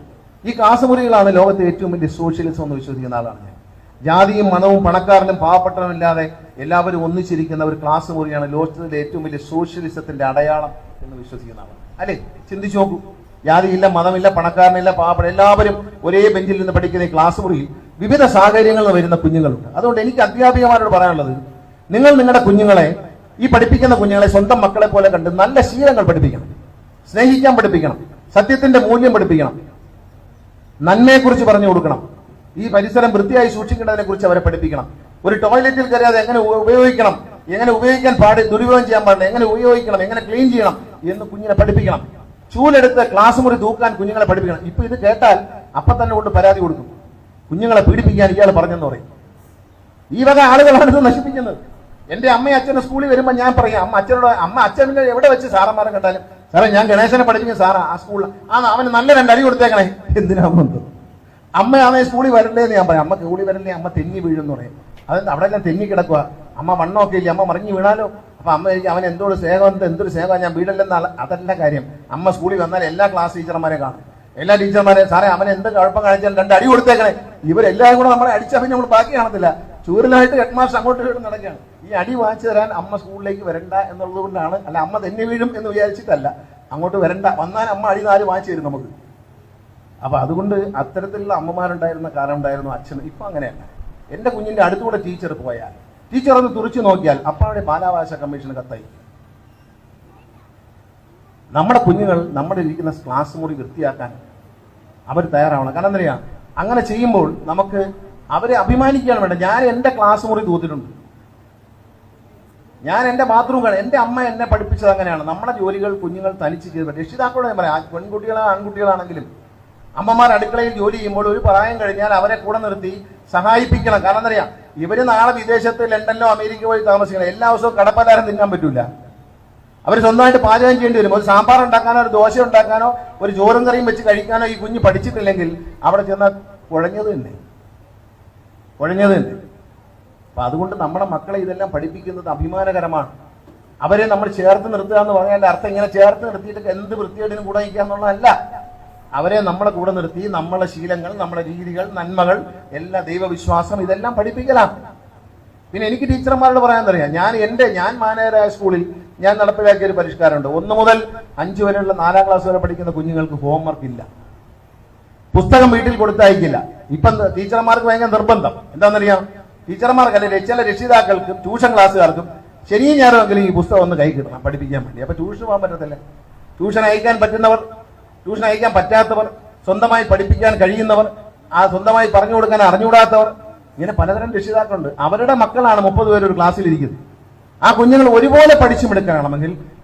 ഈ ക്ലാസ് മുറികളാണ് ലോകത്തെ ഏറ്റവും വലിയ സോഷ്യലിസം എന്ന് വിശ്വസിക്കുന്ന ആളാണ് ഞാൻ. ജാതിയും മതവും പണക്കാരനും പാവപ്പെട്ടവനും ഇല്ലാതെ എല്ലാവരും ഒന്നിച്ചിരിക്കുന്ന ഒരു ക്ലാസ് മുറിയാണ് ലോകത്തിലെ ഏറ്റവും വലിയ സോഷ്യലിസത്തിന്റെ അടയാളം എന്ന് വിശ്വസിക്കുന്ന ആളാണ്. അല്ലേ? ചിന്തിച്ചു നോക്കൂ. ജാതിയില്ല മതമില്ല പണക്കാരനില്ല പാവപ്പെട്ട എല്ലാവരും ഒരേ ബെഞ്ചിൽ നിന്ന് പഠിക്കുന്ന ക്ലാസ് മുറിയിൽ വിവിധ സാഹചര്യങ്ങളിൽ വരുന്ന കുഞ്ഞുങ്ങളുണ്ട്. അതുകൊണ്ട് എനിക്ക് അധ്യാപികമാരോട് പറയാനുള്ളത് നിങ്ങൾ നിങ്ങളുടെ കുഞ്ഞുങ്ങളെ ഈ പഠിപ്പിക്കുന്ന കുഞ്ഞുങ്ങളെ സ്വന്തം മക്കളെ പോലെ കണ്ട് നല്ല ശീലങ്ങൾ പഠിപ്പിക്കണം. സ്നേഹിക്കാൻ പഠിപ്പിക്കണം. സത്യത്തിന്റെ മൂല്യം പഠിപ്പിക്കണം. നന്മയെക്കുറിച്ച് പറഞ്ഞു കൊടുക്കണം. ഈ പരിസരം വൃത്തിയായി സൂക്ഷിക്കേണ്ടതിനെ കുറിച്ച് അവരെ പഠിപ്പിക്കണം. ഒരു ടോയ്ലറ്റിൽ കയറിയാതെ എങ്ങനെ ഉപയോഗിക്കണം? എങ്ങനെ ഉപയോഗിക്കാൻ പാടില്ല ദുരുപയോഗം ചെയ്യാൻ പാടില്ല? എങ്ങനെ ഉപയോഗിക്കണം? എങ്ങനെ ക്ലീൻ ചെയ്യണം? എന്ന് കുഞ്ഞിനെ പഠിപ്പിക്കണം. ചൂലെടുത്ത് ക്ലാസ് മുറി തൂക്കാൻ കുഞ്ഞുങ്ങളെ പഠിപ്പിക്കണം. ഇപ്പൊ ഇത് കേട്ടാൽ അപ്പൊ തന്നെ കൊണ്ട് പരാതി കൊടുക്കും. കുഞ്ഞുങ്ങളെ പീഡിപ്പിക്കാൻ ഇയാൾ പറഞ്ഞെന്ന് പറയും. ഈ വക ആളുകളാണ് ഇത് നശിപ്പിക്കുന്നത്. എന്റെ അമ്മയും അച്ഛനും സ്കൂളിൽ വരുമ്പോൾ ഞാൻ പറയും അമ്മ അച്ഛനോട് അമ്മ അച്ഛനെ എവിടെ വെച്ച് സാറന്മാരെ കണ്ടാലും? സാറേ ഞാൻ ഗണേശനെ പഠിപ്പിക്കും സാറാ ആ സ്കൂളിൽ ആ അവന് നല്ല രണ്ട് അടി കൊടുത്തേക്കണേ. എന്തിനാ ബന്ധം അമ്മയാണെ സ്കൂളിൽ വരണ്ടേന്ന് ഞാൻ പറയാം. അമ്മ സ്കൂളിൽ വരണ്ടേ അമ്മ തെന്നി വീഴും പറയും. അതെന്താ അവിടെ എല്ലാം തെന്നി കിടക്കുക അമ്മ മണ്ണൊക്കെ ഇല്ല? അമ്മ മറിഞ്ഞു വീണാലോ? അപ്പൊ അമ്മ എനിക്ക് അവൻ എന്തോട് സ്നേഹം? എന്തൊരു സ്നേഹം? ഞാൻ വീടല്ലെന്ന അതല്ല കാര്യം. അമ്മ സ്കൂളിൽ വന്നാൽ എല്ലാ ക്ലാസ് ടീച്ചർമാരെ കാണും. എല്ലാ ടീച്ചർമാരെ സാറേ അവൻ എന്ത് കുഴപ്പം കാണിച്ചാൽ രണ്ട് അടി കൊടുത്തേക്കണേ. ഇവരെല്ലാവരും കൂടെ നമ്മളെ അടിച്ചാൽ പിന്നെ നമ്മൾ ബാക്കി കാണത്തില്ല. ചൂരലായിട്ട് ഹെഡ് മാസ്റ്റർ അങ്ങോട്ട് ഇങ്ങോട്ടും നടക്കുകയാണ്. ഈ അടി വാങ്ങിച്ചു തരാൻ അമ്മ സ്കൂളിലേക്ക് വരണ്ട എന്നുള്ളത് കൊണ്ടാണ് അല്ല അമ്മ തന്നെ വീഴും എന്ന് വിചാരിച്ചിട്ടല്ല. അങ്ങോട്ട് വരണ്ട. വന്നാൽ അമ്മ അടി നാല് വാങ്ങിച്ചു തരും നമുക്ക്. അപ്പൊ അതുകൊണ്ട് അത്തരത്തിലുള്ള അമ്മമാരുണ്ടായിരുന്ന കാലം ഉണ്ടായിരുന്നു അച്ഛൻ. ഇപ്പൊ അങ്ങനെയല്ല. എന്റെ കുഞ്ഞിന്റെ അടുത്തുകൂടെ ടീച്ചർ പോയാൽ ടീച്ചർ ഒന്ന് തുറച്ചു നോക്കിയാൽ അപ്പാടെ ബാലാവകാശ കമ്മീഷൻ കത്തായി. നമ്മുടെ കുഞ്ഞുങ്ങൾ നമ്മുടെ ഇരിക്കുന്ന ക്ലാസ് മുറി വൃത്തിയാക്കാൻ അവർ തയ്യാറാവണം. കാരണം എന്താ അങ്ങനെ ചെയ്യുമ്പോൾ നമുക്ക് അവരെ അഭിമാനിക്കുകയാണ് വേണ്ട ഞാൻ എന്റെ ക്ലാസ് മുറി തൂത്തിട്ടുണ്ട്. ഞാൻ എന്റെ ബാത്റൂം എന്റെ അമ്മ എന്നെ പഠിപ്പിച്ചത് അങ്ങനെയാണ്. നമ്മുടെ ജോലികൾ കുഞ്ഞുങ്ങൾ തനിച്ച് ചെയ്ത് രക്ഷിതാക്കളോട് ഞാൻ പറയാം ആ പെൺകുട്ടികളോ ആൺകുട്ടികളാണെങ്കിലും അമ്മമാർ അടുക്കളയിൽ ജോലി ചെയ്യുമ്പോൾ ഒരു പ്രായം കഴിഞ്ഞാൽ അവരെ കൂടെ നിർത്തി സഹായിപ്പിക്കണം. കാരണം എന്താ ഇവർ നാളെ വിദേശത്ത് ലണ്ടനിലോ അമേരിക്ക പോയി താമസിക്കണം. എല്ലാ ദിവസവും കടപ്പലാരം തിന്നാൻ പറ്റില്ല അവർ സ്വന്തമായിട്ട് പാചകം ചെയ്യേണ്ടി വരും. ഒരു സാമ്പാർ ഉണ്ടാക്കാനോ ഒരു ദോശ ഉണ്ടാക്കാനോ ഒരു ചോറും കറിയും വെച്ച് കഴിക്കാനോ ഈ കുഞ്ഞ് പഠിച്ചിട്ടില്ലെങ്കിൽ അവിടെ ചെന്നാൽ കുഴഞ്ഞത് തന്നെ. കുഴഞ്ഞത് തന്നെ. അപ്പൊ അതുകൊണ്ട് നമ്മുടെ മക്കളെ ഇതെല്ലാം പഠിപ്പിക്കുന്നത് അഭിമാനകരമാണ്. അവരെ നമ്മൾ ചേർത്ത് നിർത്തുക എന്ന് പറഞ്ഞാൽ അർത്ഥം ഇങ്ങനെ ചേർത്ത് നിർത്തിയിട്ട് എന്ത് വൃത്തികേടിനും കൂടെ നിൽക്കുക എന്നുള്ളതല്ല. അവരെ നമ്മളെ കൂടെ നിർത്തി നമ്മളെ ശീലങ്ങൾ നമ്മളെ രീതികൾ നന്മകൾ എല്ലാ ദൈവവിശ്വാസം ഇതെല്ലാം പഠിപ്പിക്കലാണ്. പിന്നെ എനിക്ക് ടീച്ചർമാരോട് പറയാൻ അറിയാം ഞാൻ എന്റെ ഞാൻ മാനേജരായ സ്കൂളിൽ ഞാൻ നടപ്പിലാക്കിയ ഒരു പരിഷ്കാരമുണ്ട്. ഒന്ന് മുതൽ അഞ്ചു വരെയുള്ള നാലാം ക്ലാസ് വരെ പഠിക്കുന്ന കുഞ്ഞുങ്ങൾക്ക് ഹോംവർക്ക് ഇല്ല. പുസ്തകം വീട്ടിൽ കൊടുത്തയക്കില്ല. ഇപ്പം ടീച്ചർമാർക്ക് ഭയങ്കര നിർബന്ധം. എന്താണെന്നറിയാം? ടീച്ചർമാർക്ക് അല്ലെങ്കിൽ ചില രക്ഷിതാക്കൾക്കും ട്യൂഷൻ ക്ലാസ്സുകാർക്കും ശനിയും ഞായറുമെങ്കിലും ഈ പുസ്തകം ഒന്ന് കൈ കിട്ടണം പഠിപ്പിക്കാൻ വേണ്ടി. അപ്പൊ ട്യൂഷൻ പോകാൻ പറ്റത്തില്ല. ട്യൂഷൻ അയക്കാൻ പറ്റുന്നവർ ട്യൂഷൻ അയക്കാൻ പറ്റാത്തവർ സ്വന്തമായി പഠിപ്പിക്കാൻ കഴിയുന്നവർ ആ സ്വന്തമായി പറഞ്ഞു കൊടുക്കാൻ അറിഞ്ഞുകൂടാത്തവർ ഇങ്ങനെ പലതരം രക്ഷിതാക്കളുണ്ട്. അവരുടെ മക്കളാണ് മുപ്പത് പേര് ഒരു ക്ലാസ്സിൽ ഇരിക്കുന്നത് ആ കുഞ്ഞുങ്ങൾ ഒരുപോലെ പഠിച്ചു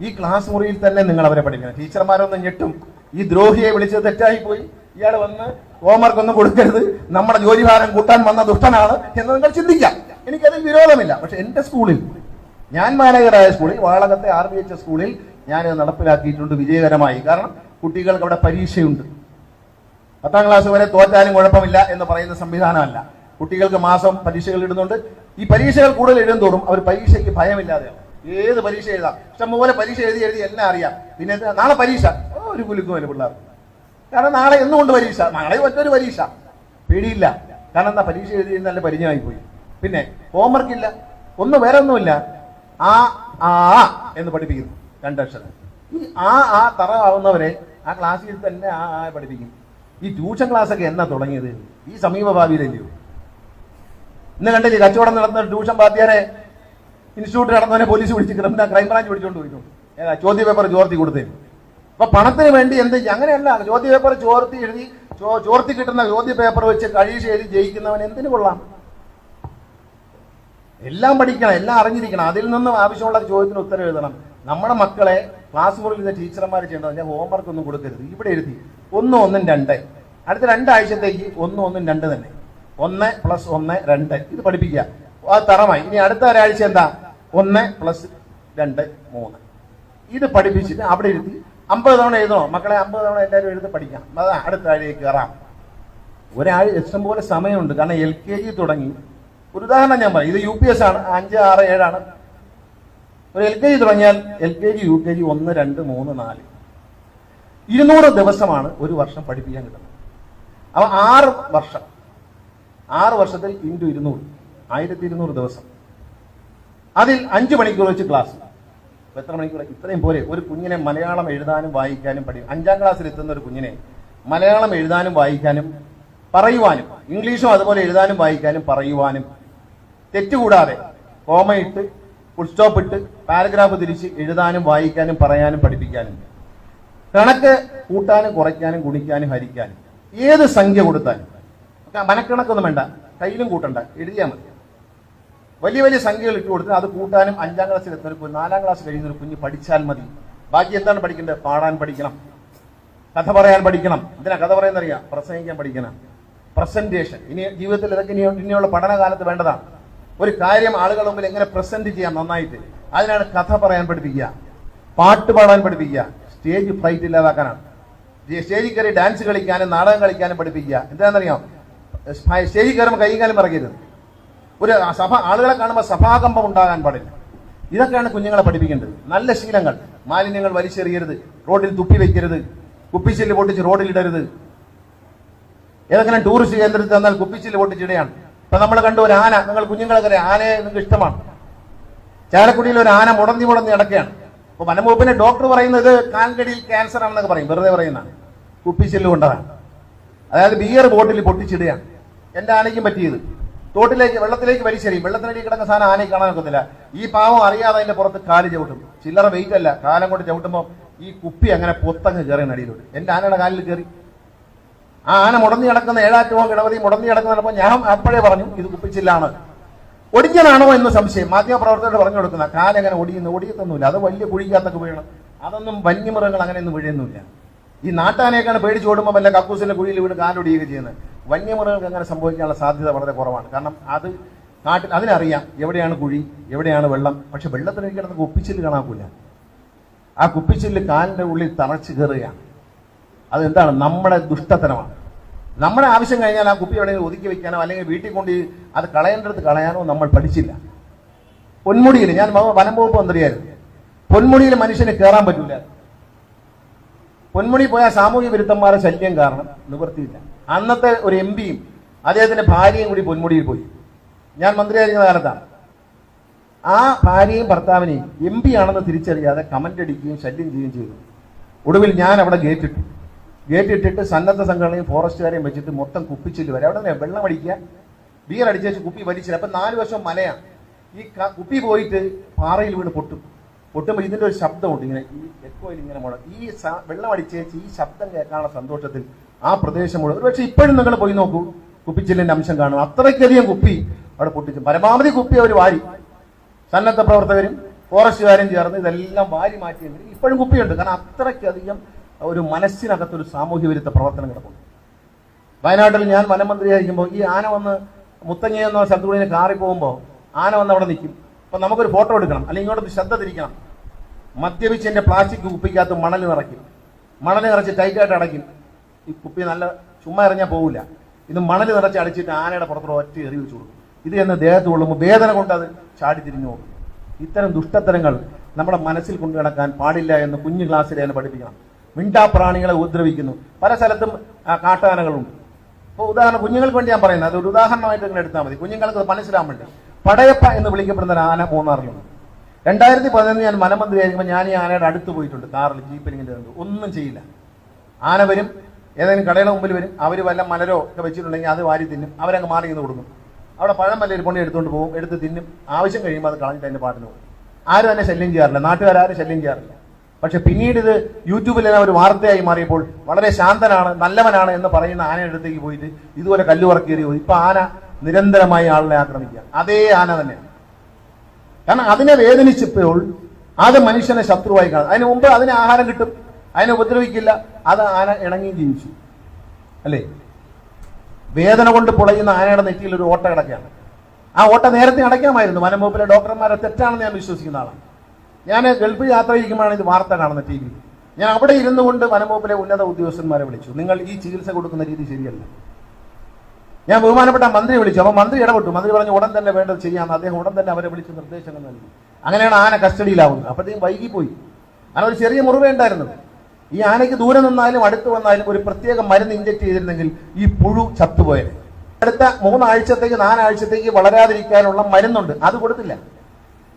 ഈ ക്ലാസ് മുറിയിൽ തന്നെ നിങ്ങൾ അവരെ പഠിക്കണം. ടീച്ചർമാരൊന്നും ഞെട്ടും. ഈ ദ്രോഹിയെ വിളിച്ചത് തെറ്റായി പോയി ഇയാൾ വന്ന് ഹോംവർക്ക് ഒന്നും കൊടുക്കരുത്. നമ്മുടെ ജോലിഭാരം കൂട്ടാൻ വന്ന ദുഷ്ടനാണ് എന്ന് നിങ്ങൾ ചിന്തിക്കാം. എനിക്കതിൽ വിരോധമില്ല. പക്ഷെ എന്റെ സ്കൂളിൽ ഞാൻ മാനേജറായ സ്കൂളിൽ വാളകത്തെ ആർ ബി എച്ച് സ്കൂളിൽ ഞാൻ നടപ്പിലാക്കിയിട്ടുണ്ട് വിജയകരമായി. കാരണം കുട്ടികൾക്ക് അവിടെ പരീക്ഷയുണ്ട്. പത്താം ക്ലാസ് വരെ തോറ്റാലും കുഴപ്പമില്ല എന്ന് പറയുന്ന സംവിധാനമല്ല. കുട്ടികൾക്ക് മാസം പരീക്ഷകൾ ഇടുന്നുണ്ട്. ഈ പരീക്ഷകൾ കൂടുതൽ എഴുതും തോറും അവർ പരീക്ഷയ്ക്ക് ഭയമില്ലാതെ ഏത് പരീക്ഷ എഴുതാം? ഇഷ്ടംപോലെ പരീക്ഷ എഴുതി എഴുതി എല്ലാം അറിയാം. പിന്നെ? നാളെ പരീക്ഷ. ഒരു കുലുക്കുമല്ല പിള്ളേർ. കാരണം നാളെ എന്നുകൊണ്ട് പരീക്ഷ. നാളെ മറ്റൊരു പരീക്ഷ. പേടിയില്ല. കാരണം എന്താ? പരീക്ഷ എഴുതി നല്ല പരിചയമായി പോയി. പിന്നെ ഹോംവർക്ക് ഇല്ല. ഒന്നും വേറെ ഒന്നുമില്ല ആ ആ എന്ന് പഠിപ്പിക്കുന്നു. രണ്ടക്ഷരം ഈ ആ ആ തറ ആവുന്നവരെ ആ ക്ലാസ്സിൽ തന്നെ ആ ആ പഠിപ്പിക്കും. ഈ ട്യൂഷൻ ക്ലാസ് ഒക്കെ എന്നാ തുടങ്ങിയത്? ഈ സമീപഭാവിയിലല്ലയോ ഇന്ന് കണ്ടില്ലേ കച്ചവടം നടന്ന ട്യൂഷൻ വാദ്യാരെ ഇൻസ്റ്റിറ്റ്യൂട്ട് നടന്നവനെ പോലീസ് പിടിച്ച് ക്രിമിനൽ ക്രൈംബ്രാഞ്ച് പിടിച്ചോണ്ട് പോയിട്ടുണ്ട് ഏതാ ചോദ്യ പേപ്പർ ചോർത്തി കൊടുത്തേന് അപ്പൊ പണത്തിന് വേണ്ടി എന്ത്? അങ്ങനെയല്ല ചോദ്യ പേപ്പർ ചോർത്തി എഴുതി ചോർത്തി കിട്ടുന്ന ചോദ്യ പേപ്പർ വെച്ച് കഴിച്ച് എഴുതി ജയിക്കുന്നവൻ എന്തിനു കൊള്ളാം? എല്ലാം പഠിക്കണം എല്ലാം അറിഞ്ഞിരിക്കണം. അതിൽ നിന്നും ആവശ്യമുള്ള ചോദ്യത്തിന് ഉത്തരം എഴുതണം. നമ്മുടെ മക്കളെ ക്ലാസ് മുറിയിൽ ടീച്ചർമാർ ചെയ്യേണ്ടത് ഞാൻ ഹോംവർക്ക് ഒന്നും കൊടുക്കരുത്. ഇവിടെ എഴുതി. ഒന്ന് ഒന്നും രണ്ട്. അടുത്ത രണ്ടാഴ്ചത്തേക്ക് ഒന്ന് ഒന്നും രണ്ട് തന്നെ. ഒന്ന് പ്ലസ് ഒന്ന് രണ്ട്. ഇത് പഠിപ്പിക്കുക. ആ തറമായി. ഇനി അടുത്ത ഒരാഴ്ച എന്താ? ഒന്ന് പ്ലസ് രണ്ട് മൂന്ന്. ഇത് പഠിപ്പിച്ചിട്ട് അവിടെ ഇരുത്തി അമ്പത് തവണ എഴുതണോ? മക്കളെ അമ്പത് തവണ എല്ലാവരും എഴുതി പഠിക്കാം. അതാ അടുത്ത ആഴ്ചയ്ക്ക് കയറാം. ഒരാഴ്ച ഇഷ്ടംപോലെ സമയമുണ്ട്. കാരണം എൽ കെ ജി തുടങ്ങി. ഒരു ഉദാഹരണം ഞാൻ പറയും. ഇത് യു പി എസ് ആണ്. അഞ്ച് ആറ് ഏഴാണ്. ഒരു എൽ കെ ജി തുടങ്ങിയാൽ L K G U K G ഒന്ന് രണ്ട് മൂന്ന് നാല്. ഇരുന്നൂറ് ദിവസമാണ് ഒരു വർഷം പഠിപ്പിക്കാൻ കിട്ടുന്നത്. അപ്പൊ ആറ് വർഷം. ആറ് വർഷത്തിൽ ഇന്റു ഇരുന്നൂറ്. ആയിരത്തി ഇരുന്നൂറ് ദിവസം. അതിൽ അഞ്ച് മണിക്കൂർ വെച്ച് ക്ലാസ് എത്ര മണിക്കൂർ? ഇത്രയും പോരെ. ഒരു കുഞ്ഞിനെ മലയാളം എഴുതാനും വായിക്കാനും പഠിക്കും അഞ്ചാം ക്ലാസ്സിൽ എത്തുന്ന ഒരു കുഞ്ഞിനെ മലയാളം എഴുതാനും വായിക്കാനും പറയുവാനും ഇംഗ്ലീഷും അതുപോലെ എഴുതാനും വായിക്കാനും പറയുവാനും തെറ്റുകൂടാതെ കോമയിട്ട് ഫുൾ സ്റ്റോപ്പ് ഇട്ട് പാരഗ്രാഫ് തിരിച്ച് എഴുതാനും വായിക്കാനും പറയാനും പഠിപ്പിക്കാനും. കണക്ക് കൂട്ടാനും കുറയ്ക്കാനും ഗുണിക്കാനും ഹരിക്കാനും. ഏത് സംഖ്യ കൊടുത്താലും. മനക്കണക്കൊന്നും വേണ്ട. കയ്യിലും കൂട്ടണ്ട. എഴുതിയാൽ മതി. വലിയ വലിയ സംഖ്യകൾ ഇട്ട് കൊടുത്ത് അത് കൂട്ടാനും അഞ്ചാം ക്ലാസ്സിൽ എത്തുന്ന നാലാം ക്ലാസ് കഴിയുന്ന ഒരു കുഞ്ഞ് പഠിച്ചാൽ മതി. ബാക്കി എന്താണ് പഠിക്കേണ്ടത്? പാടാൻ പഠിക്കണം. കഥ പറയാൻ പഠിക്കണം. എന്തിനാ കഥ പറയുന്നറിയാം? പ്രസംഗിക്കാൻ പഠിക്കണം. പ്രസന്റേഷൻ ഇനി ജീവിതത്തിൽ ഇതൊക്കെ ഇനി ഇനിയുള്ള പഠനകാലത്ത് വേണ്ടതാണ്. ഒരു കാര്യം ആളുകളുടെ മുമ്പിൽ എങ്ങനെ പ്രസന്റ് ചെയ്യാം നന്നായിട്ട്? അതിനാണ് കഥ പറയാൻ പഠിപ്പിക്കുക. പാട്ട് പാടാൻ പഠിപ്പിക്കുക. സ്റ്റേജ് ഫ്ലൈറ്റ് ഇല്ലാതാക്കാനാണ്. സ്റ്റേജിൽ കയറി ഡാൻസ് കളിക്കാനും നാടകം കളിക്കാനും പഠിപ്പിക്കുക. എന്താണെന്നറിയാം? സ്റ്റേജിൽ കയറുമ്പോൾ കൈയും പറയരുത് ഒരു സഭ ആളുകളെ കാണുമ്പോൾ സഭാകമ്പം ഉണ്ടാകാൻ പാടില്ല. ഇതൊക്കെയാണ് കുഞ്ഞുങ്ങളെ പഠിപ്പിക്കേണ്ടത്. നല്ല ശീലങ്ങൾ. മാലിന്യങ്ങൾ വലിച്ചെറിയരുത്. റോഡിൽ തുപ്പി വെക്കരുത്. കുപ്പിച്ചില്ല് പൊട്ടിച്ച് റോഡിൽ ഇടരുത്. ഏതെങ്കിലും ടൂറിസ്റ്റ് കേന്ദ്രത്തിൽ തന്നാൽ കുപ്പിച്ചില്ല് പൊട്ടിച്ചിടുകയാണ് ഇപ്പൊ നമ്മൾ കണ്ടു ഒരു ആന നിങ്ങൾ കുഞ്ഞുങ്ങളെ കറിയാം ആനയെ നിങ്ങൾക്ക് ഇഷ്ടമാണ്. ചാലക്കുടിയിൽ ഒരു ആന മുടന്തി മുടന്തി നടക്കുകയാണ്. അപ്പോൾ വനംവകുപ്പിന്റെ ഡോക്ടർ പറയുന്നത് കാൽക്കടിയിൽ ക്യാൻസർ ആണെന്നൊക്കെ പറയും. വെറുതെ പറയുന്നതാണ് കുപ്പിച്ചില്ല് കൊണ്ടതാണ്. അതായത് ബിയർ ബോട്ടിൽ പൊട്ടിച്ചിടുകയാണ്. എന്റെ ആനയ്ക്കും പറ്റിയത്. തോട്ടിലേക്ക് വെള്ളത്തിലേക്ക് വലിച്ചെറിയും. വെള്ളത്തിനടി കിടക്കുന്ന സാധനം ആനയെ കാണാൻ നോക്കുന്നില്ല ഈ പാവം അറിയാതെ അതിന്റെ പുറത്ത് കാൽ ചവിട്ടും. ചില്ലറ വെയിറ്റ് അല്ല. കാലം കൊണ്ട് ചവിട്ടുമ്പോൾ ഈ കുപ്പി അങ്ങനെ പൊത്തങ്ങ് കയറി നടിയിലോട്ട്. എന്റെ ആനയുടെ കാലിൽ കയറി ആ ആന മുടന്നി കിടക്കുന്ന ഏഴാറ്റവും കിടവതി മുടന്നി കിടക്കുന്നപ്പോൾ ഞാൻ അപ്പോഴേ പറഞ്ഞു ഇത് കുപ്പിച്ചില്ലാണ്. ഒടിഞ്ഞനാണോ എന്ന സംശയം. മാധ്യമപ്രവർത്തകരോട് പറഞ്ഞു കൊടുക്കുന്ന കാലങ്ങനെ ഒടിയുന്നു ഒടിയത്തൊന്നുമില്ല. അത് വലിയ കുഴിക്കകത്തൊക്കെ വീഴണം. അതൊന്നും വന്യമൃഗങ്ങൾ അങ്ങനെയൊന്നും വീഴുന്നില്ല ഈ നാട്ടാനേക്കാണ് പേടിച്ച് ഓടുമ്പോൾ വല്ല കക്കൂസിന്റെ കുഴിയിൽ വീണ് കാലൊടിയുകയൊക്കെ ചെയ്യുന്നത്. വന്യമൃഗങ്ങൾക്ക് അങ്ങനെ സംഭവിക്കാനുള്ള സാധ്യത വളരെ കുറവാണ്. കാരണം അത് നാട്ടിൽ അതിനറിയാം എവിടെയാണ് കുഴി എവിടെയാണ് വെള്ളം. പക്ഷെ വെള്ളത്തിലേക്ക് കിടന്ന് കുപ്പിച്ചില്ല് കാണാക്കൂല. ആ കുപ്പിച്ചില്ല് കാലിന്റെ ഉള്ളിൽ തറച്ചു കയറുകയാണ്. അതെന്താണ്? നമ്മുടെ ദുഷ്ടത്തരമാണ് നമ്മുടെ ആവശ്യം കഴിഞ്ഞാൽ ആ കുപ്പി എവിടെയെങ്കിലും ഒതുക്കി വെക്കാനോ അല്ലെങ്കിൽ വീട്ടിൽ കൊണ്ട് അത് കളയേണ്ടടുത്ത് കളയാനോ നമ്മൾ പഠിച്ചില്ല. പൊന്മുടിയിൽ ഞാൻ വനം വകുപ്പ് മന്ത്രിയായിരുന്നു. പൊന്മുടിയിൽ മനുഷ്യന് കയറാൻ പറ്റില്ല പൊന്മുടി പോയ സാമൂഹ്യ വിരുദ്ധന്മാരുടെ ശല്യം കാരണം നിവർത്തിയില്ല. അന്നത്തെ ഒരു എം പിയും അദ്ദേഹത്തിന്റെ ഭാര്യയും കൂടി പൊന്മുടിയിൽ പോയി. ഞാൻ മന്ത്രിയായിരിക്കുന്ന കാലത്താണ്. ആ ഭാര്യയും ഭർത്താവിനെയും എം പി ആണെന്ന് തിരിച്ചറിയാതെ കമന്റ് അടിക്കുകയും ശല്യം ചെയ്യുകയും ചെയ്തു. ഒടുവിൽ ഞാൻ അവിടെ ഗേറ്റ് ഇട്ടു. ഗേറ്റ് ഇട്ടിട്ട് സന്നദ്ധ സംഘടനയും ഫോറസ്റ്റുകാരെയും വെച്ചിട്ട് മൊത്തം കുപ്പിച്ചിൽ വരെ. അവിടെ നിന്ന് വെള്ളം അടിക്കുക. ബിയർ അടിച്ചു വെച്ച് കുപ്പി വലിച്ചില്ല. അപ്പം നാല് വർഷം മലയാണ് ഈ കുപ്പി പോയിട്ട് പാറയിൽ വീണ് പൊട്ടും. പൊട്ടുമ്പോൾ ഇതിന്റെ ഒരു ശബ്ദമുണ്ട്. ഇങ്ങനെ ഈ എക്കോയിൽ ഇങ്ങനെ മുഴ ഈ വെള്ളം അടിച്ചേച്ച് ഈ ശബ്ദം കേൾക്കാനുള്ള സന്തോഷത്തിൽ ആ പ്രദേശം മുഴുവൻ. പക്ഷേ ഇപ്പോഴും നിങ്ങൾ പോയി നോക്കൂ. കുപ്പിച്ചില്ലിന്റെ അംശം കാണും. അത്രയ്ക്കധികം കുപ്പി അവിടെ പൊട്ടിച്ചു. പരമാവധി കുപ്പി അവർ വാരി. സന്നദ്ധ പ്രവർത്തകരും ഫോറസ്റ്റുകാരും ചേർന്ന് ഇതെല്ലാം വാരി മാറ്റിയെങ്കിൽ ഇപ്പോഴും കുപ്പിയുണ്ട്. കാരണം അത്രയ്ക്കധികം ഒരു മനസ്സിനകത്തൊരു സാമൂഹ്യ വിരുദ്ധ പ്രവർത്തനം കിടക്കുന്നു വയനാട്ടിൽ ഞാൻ വനമന്ത്രിയായിരിക്കുമ്പോൾ ഈ ആന വന്ന് മുത്തങ്ങ എന്ന സ്ഥലത്തൂടെ കാറി പോകുമ്പോൾ ആന വന്ന് അവിടെ നിൽക്കും. അപ്പൊ നമുക്കൊരു ഫോട്ടോ എടുക്കണം. അല്ലെങ്കിൽ ഇങ്ങോട്ട് ശ്രദ്ധ തിരിക്കണം. മദ്യപിച്ച് പ്ലാസ്റ്റിക് കുപ്പിക്കകത്ത് മണൽ നിറയ്ക്കും. മണൽ നിറച്ച് ടൈറ്റായിട്ട് അടയ്ക്കും. ഈ കുപ്പി നല്ല ചുമ്മാ എറിഞ്ഞാൽ പോകില്ല ഇത് മണൽ നിറച്ച് അടിച്ചിട്ട് ആനയുടെ പുറത്തോടെ ഒറ്റ എറി വെച്ച് കൊടുക്കും. ഇത് എന്ന് ദേഹത്ത് കൊള്ളുമ്പോൾ വേദന കൊണ്ട് അത് ചാടി തിരിഞ്ഞു പോകും. ഇത്തരം ദുഷ്ടത്തരങ്ങൾ നമ്മുടെ മനസ്സിൽ കൊണ്ടു നടക്കാൻ പാടില്ല എന്ന് കുഞ്ഞു ക്ലാസ്സിൽ പഠിപ്പിക്കണം. മിണ്ടാപ്രാണികളെ ഉപദ്രവിക്കുന്നു. പല സ്ഥലത്തും കാട്ടാനകളുണ്ട് ഇപ്പോൾ ഉദാഹരണം കുഞ്ഞുങ്ങൾക്ക് വേണ്ടി ഞാൻ പറയുന്നത്. അതൊരു ഉദാഹരണമായിട്ട് നിങ്ങൾ എടുത്താൽ മതി. കുഞ്ഞുങ്ങൾക്ക് അത് മനസ്സിലാൻ വേണ്ടി പടയപ്പ എന്ന് വിളിക്കപ്പെടുന്ന ഒരു ആന മൂന്നാറിലുണ്ട്. രണ്ടായിരത്തി പതിനൊന്ന് ഞാൻ വനമന്ത്രിയായിരിക്കുമ്പോൾ ഞാൻ ഈ ആനയുടെ അടുത്ത് പോയിട്ടുണ്ട്. കാറിൽ ജീപ്പിലിങ്ങനെ ഇങ്ങനെ ഒന്നും ചെയ്യില്ല. ആന വരും ഏതെങ്കിലും കടയുടെ മുമ്പിൽ വരും. അവർ വല്ല മലരോ ഒക്കെ വെച്ചിട്ടുണ്ടെങ്കിൽ അത് വാരി തിന്നും. അവരങ്ങ് മാറി നിന്ന് കൊടുക്കും. അവിടെ പഴം വല്ല ഇരിപ്പുണ്ട് എടുത്തുകൊണ്ട് പോകും. എടുത്ത് തിന്നും. ആവശ്യം കഴിയുമ്പോൾ അത് കളഞ്ഞിട്ട് അതിന്റെ പാട്ടിന് പോകും. ആരും തന്നെ ശല്യം ചെയ്യാറില്ല. നാട്ടുകാരും ശല്യം ചെയ്യാറില്ല. പക്ഷെ പിന്നീട് ഇത് യൂട്യൂബിൽ ഒരു വാർത്തയായി മാറിയപ്പോൾ വളരെ ശാന്തനാണ് നല്ലവനാണ് എന്ന് പറയുന്ന ആനയുടെ അടുത്തേക്ക് പോയിട്ട് ഇതുപോലെ കല്ലുവറക്കേറി പോയി. ഇപ്പൊ ആന നിരന്തരമായി ആളിനെ ആക്രമിക്കുക. അതേ ആന തന്നെ. കാരണം അതിനെ വേദനിച്ചപ്പോൾ അത് മനുഷ്യനെ ശത്രുവായി കാണും. അതിന് മുമ്പ് അതിന് ആഹാരം കിട്ടും. അതിനെ ഉപദ്രവിക്കില്ല. അത് ആന ഇണങ്ങി ജീവിച്ചു അല്ലേ? വേദന കൊണ്ട് പൊളയുന്ന ആനയുടെ നെറ്റിയിൽ ഒരു ഓട്ട കിടക്കുകയാണ്. ആ ഓട്ട നേരത്തെ അടയ്ക്കാമായിരുന്നു. വനംവകുപ്പിലെ ഡോക്ടർമാരെ തെറ്റാണെന്ന് ഞാൻ വിശ്വസിക്കുന്ന ആളാണ്. ഞാൻ ഗൾഫ് യാത്ര ചെയ്യുമ്പോഴാണ് ഇത് വാർത്ത കാണുന്ന ടി വി. ഞാൻ അവിടെ ഇരുന്നു കൊണ്ട് വനംവകുപ്പിലെ ഉന്നത ഉദ്യോഗസ്ഥന്മാരെ വിളിച്ചു. നിങ്ങൾ ഈ ചികിത്സ കൊടുക്കുന്ന രീതി ശരിയല്ല. ഞാൻ ബഹുമാനപ്പെട്ട മന്ത്രി വിളിച്ചു. അപ്പൊ മന്ത്രി ഇടപെട്ടു. മന്ത്രി പറഞ്ഞു ഉടൻ തന്നെ വേണ്ടത് ശരിയാണ് അദ്ദേഹം ഉടൻ തന്നെ അവരെ വിളിച്ച് നിർദ്ദേശങ്ങൾ നൽകി. അങ്ങനെയാണ് ആന കസ്റ്റഡിയിലാവുന്നത്. അപ്പോഴത്തേക്കും വൈകിപ്പോയി അങ്ങനെ ഒരു ചെറിയ മുറിവേ ഉണ്ടായിരുന്നത് ഈ ആനയ്ക്ക് ദൂരെ നിന്നാലും അടുത്ത് വന്നാലും ഒരു പ്രത്യേക മരുന്ന് ഇഞ്ചക്ട് ചെയ്തിരുന്നെങ്കിൽ ഈ പുഴു ചത്തുപോയത് അടുത്ത മൂന്നാഴ്ചത്തേക്ക് നാലാഴ്ചത്തേക്ക് വളരാതിരിക്കാനുള്ള മരുന്നുണ്ട്. അത് കൊടുത്തില്ല.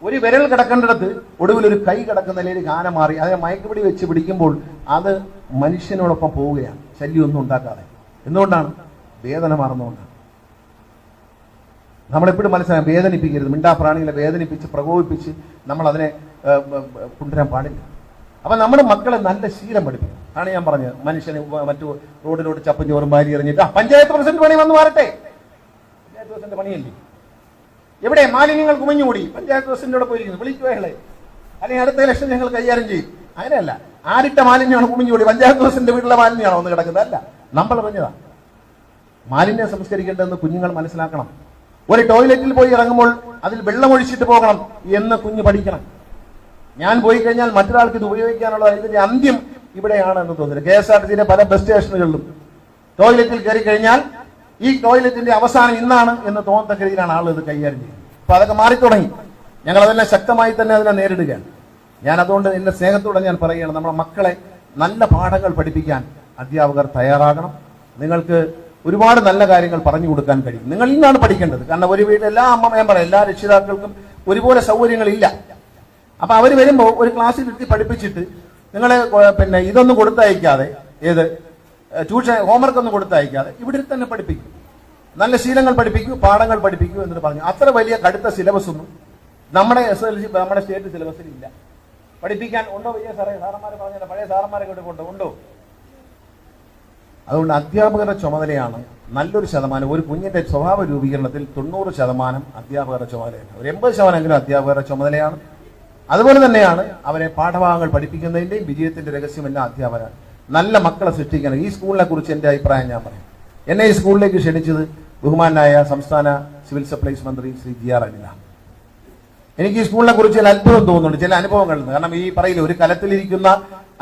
ഒരു വിരൽ കിടക്കേണ്ടിടത്ത് ഒടുവിൽ ഒരു കൈ കിടക്കുന്ന നിലയിൽ ആന മാറി അതിനെ മയക്കുപിടി വെച്ച് പിടിക്കുമ്പോൾ അത് മനുഷ്യനോടൊപ്പം പോവുകയാണ്. ശല്യമൊന്നും ഉണ്ടാക്കാതെ. എന്തുകൊണ്ടാണ്? വേദന മാറുന്നതുകൊണ്ടാണ്. നമ്മളെപ്പോഴും മനസ്സിലാക്കാം വേദനിപ്പിക്കരുത്. മിണ്ടാപ്രാണികളെ വേദനിപ്പിച്ച് പ്രകോപിപ്പിച്ച് നമ്മൾ അതിനെ കൊണ്ടുവരാൻ പാടില്ല. അപ്പൊ നമ്മുടെ മക്കളെ നല്ല ശീലം പഠിപ്പിക്കും ആണ് ഞാൻ പറഞ്ഞത്. മനുഷ്യന് മറ്റു റോഡിലോട്ട് ചപ്പും ചോറും എറിഞ്ഞിട്ട് ആ പഞ്ചായത്ത് പ്രസിഡന്റ് പണി വന്ന് മാറട്ടെ. പഞ്ചായത്ത് പ്രസിഡന്റ് പണിയല്ലേ? എവിടെ മാലിന്യങ്ങൾ കുമിഞ്ഞുകൂടി? പഞ്ചായത്ത് പ്രസിഡന്റോടെ പോയിരിക്കുന്നു. വിളിക്കുവകളെ അല്ലെങ്കിൽ അടുത്ത ഇലക്ഷൻ ഞങ്ങൾ കൈകാര്യം ചെയ്യും. അങ്ങനെയല്ല. ആരിട്ട മാലിന്യമാണ് കുമിഞ്ഞുകൂടി. പഞ്ചായത്ത് പ്രസിഡന്റ് വീട്ടിലെ മാലിന്യമാണോ ഒന്ന് കിടക്കുന്നത്? അല്ല. നമ്മൾ പറഞ്ഞതാ. മാലിന്യം സംസ്കരിക്കേണ്ടതെന്ന് കുഞ്ഞുങ്ങൾ മനസ്സിലാക്കണം. ഒരു ടോയ്ലറ്റിൽ പോയി ഇറങ്ങുമ്പോൾ അതിൽ വെള്ളം ഒഴിച്ചിട്ട് പോകണം എന്ന് കുഞ്ഞ് പഠിക്കണം. ഞാൻ പോയി കഴിഞ്ഞാൽ മറ്റൊരാൾക്ക് ഇത് ഉപയോഗിക്കാനുള്ള ഇതിന്റെ അന്ത്യം ഇവിടെയാണ് എന്ന് തോന്നുന്നു. കെ എസ് ആർ ടി സിയിലെ പല ബസ് സ്റ്റേഷനുകളിലും ടോയ്ലറ്റിൽ കയറി കഴിഞ്ഞാൽ ഈ ടോയ്ലറ്റിന്റെ അവസാനം ഇന്നാണ് എന്ന് തോന്നത്തക്ക രീതിയിലാണ് ആളുകൾ ഇത് കൈകാര്യം ചെയ്യുന്നത്. അപ്പൊ അതൊക്കെ മാറി തുടങ്ങി ഞങ്ങൾ അതെല്ലാം ശക്തമായി തന്നെ അതിനെ നേരിടുകയാണ്. ഞാൻ അതുകൊണ്ട് എന്റെ സ്നേഹത്തോടെ ഞാൻ പറയുകയാണ് നമ്മുടെ മക്കളെ നല്ല പാഠങ്ങൾ പഠിപ്പിക്കാൻ അധ്യാപകർ തയ്യാറാകണം. നിങ്ങൾക്ക് ഒരുപാട് നല്ല കാര്യങ്ങൾ പറഞ്ഞു കൊടുക്കാൻ കഴിയും. നിങ്ങൾ ഇന്നാണ് പഠിക്കേണ്ടത്. കാരണം ഒരു വീട്ടിൽ എല്ലാ അമ്മ ഞാൻ പറയാം എല്ലാ രക്ഷിതാക്കൾക്കും ഒരുപോലെ സൗകര്യങ്ങളില്ല. അപ്പൊ അവർ വരുമ്പോൾ ഒരു ക്ലാസ്സിൽ ഇരുത്തി പഠിപ്പിച്ചിട്ട് നിങ്ങളെ പിന്നെ ഇതൊന്നും കൊടുത്തയക്കാതെ ഏത് ട്യൂഷൻ ഹോംവർക്ക് ഒന്നും കൊടുത്തയക്കാതെ ഇവിടെ തന്നെ പഠിപ്പിക്കും. നല്ല ശീലങ്ങൾ പഠിപ്പിക്കൂ പാഠങ്ങൾ പഠിപ്പിക്കൂ എന്നിട്ട് പറഞ്ഞു. അത്ര വലിയ കടുത്ത സിലബസ് ഒന്നും നമ്മുടെ എസ് എൽ സി നമ്മുടെ സ്റ്റേറ്റ് സിലബസിൽ ഇല്ല. പഠിപ്പിക്കാൻ ഉണ്ടോ വലിയ സാറേ? സാറന്മാരെ പറഞ്ഞ പഴയ സാറന്മാരെ ഇവിടെ കൊണ്ടോ ഉണ്ടോ? അതുകൊണ്ട് അധ്യാപകരുടെ ചുമതലയാണ് നല്ലൊരു ശതമാനം ഒരു കുഞ്ഞിന്റെ സ്വഭാവ രൂപീകരണത്തിൽ തൊണ്ണൂറ് ശതമാനം അധ്യാപകരുടെ ചുമതലയാണ്. ഒരു എൺപത് ശതമാനമെങ്കിലും അധ്യാപകരുടെ ചുമതലയാണ്. അതുപോലെ തന്നെയാണ് അവരെ പാഠഭാഗങ്ങൾ പഠിപ്പിക്കുന്നതിന്റെയും വിജയത്തിന്റെ രഹസ്യമെല്ലാം അധ്യാപകരാണ്. നല്ല മക്കളെ സൃഷ്ടിക്കണം. ഈ സ്കൂളിനെ കുറിച്ച് എന്റെ അഭിപ്രായം ഞാൻ പറയാം. എന്നെ ഈ സ്കൂളിലേക്ക് ക്ഷണിച്ചത് ബഹുമാനായ സംസ്ഥാന സിവിൽ സപ്ലൈസ് മന്ത്രി ശ്രീ ജി ആർ അനില. എനിക്ക് ഈ സ്കൂളിനെ കുറിച്ച് ചില അത്ഭുതം തോന്നുന്നുണ്ട് ചില അനുഭവങ്ങളിൽ കാരണം ഈ പറയില്ല ഒരു കലത്തിലിരിക്കുന്ന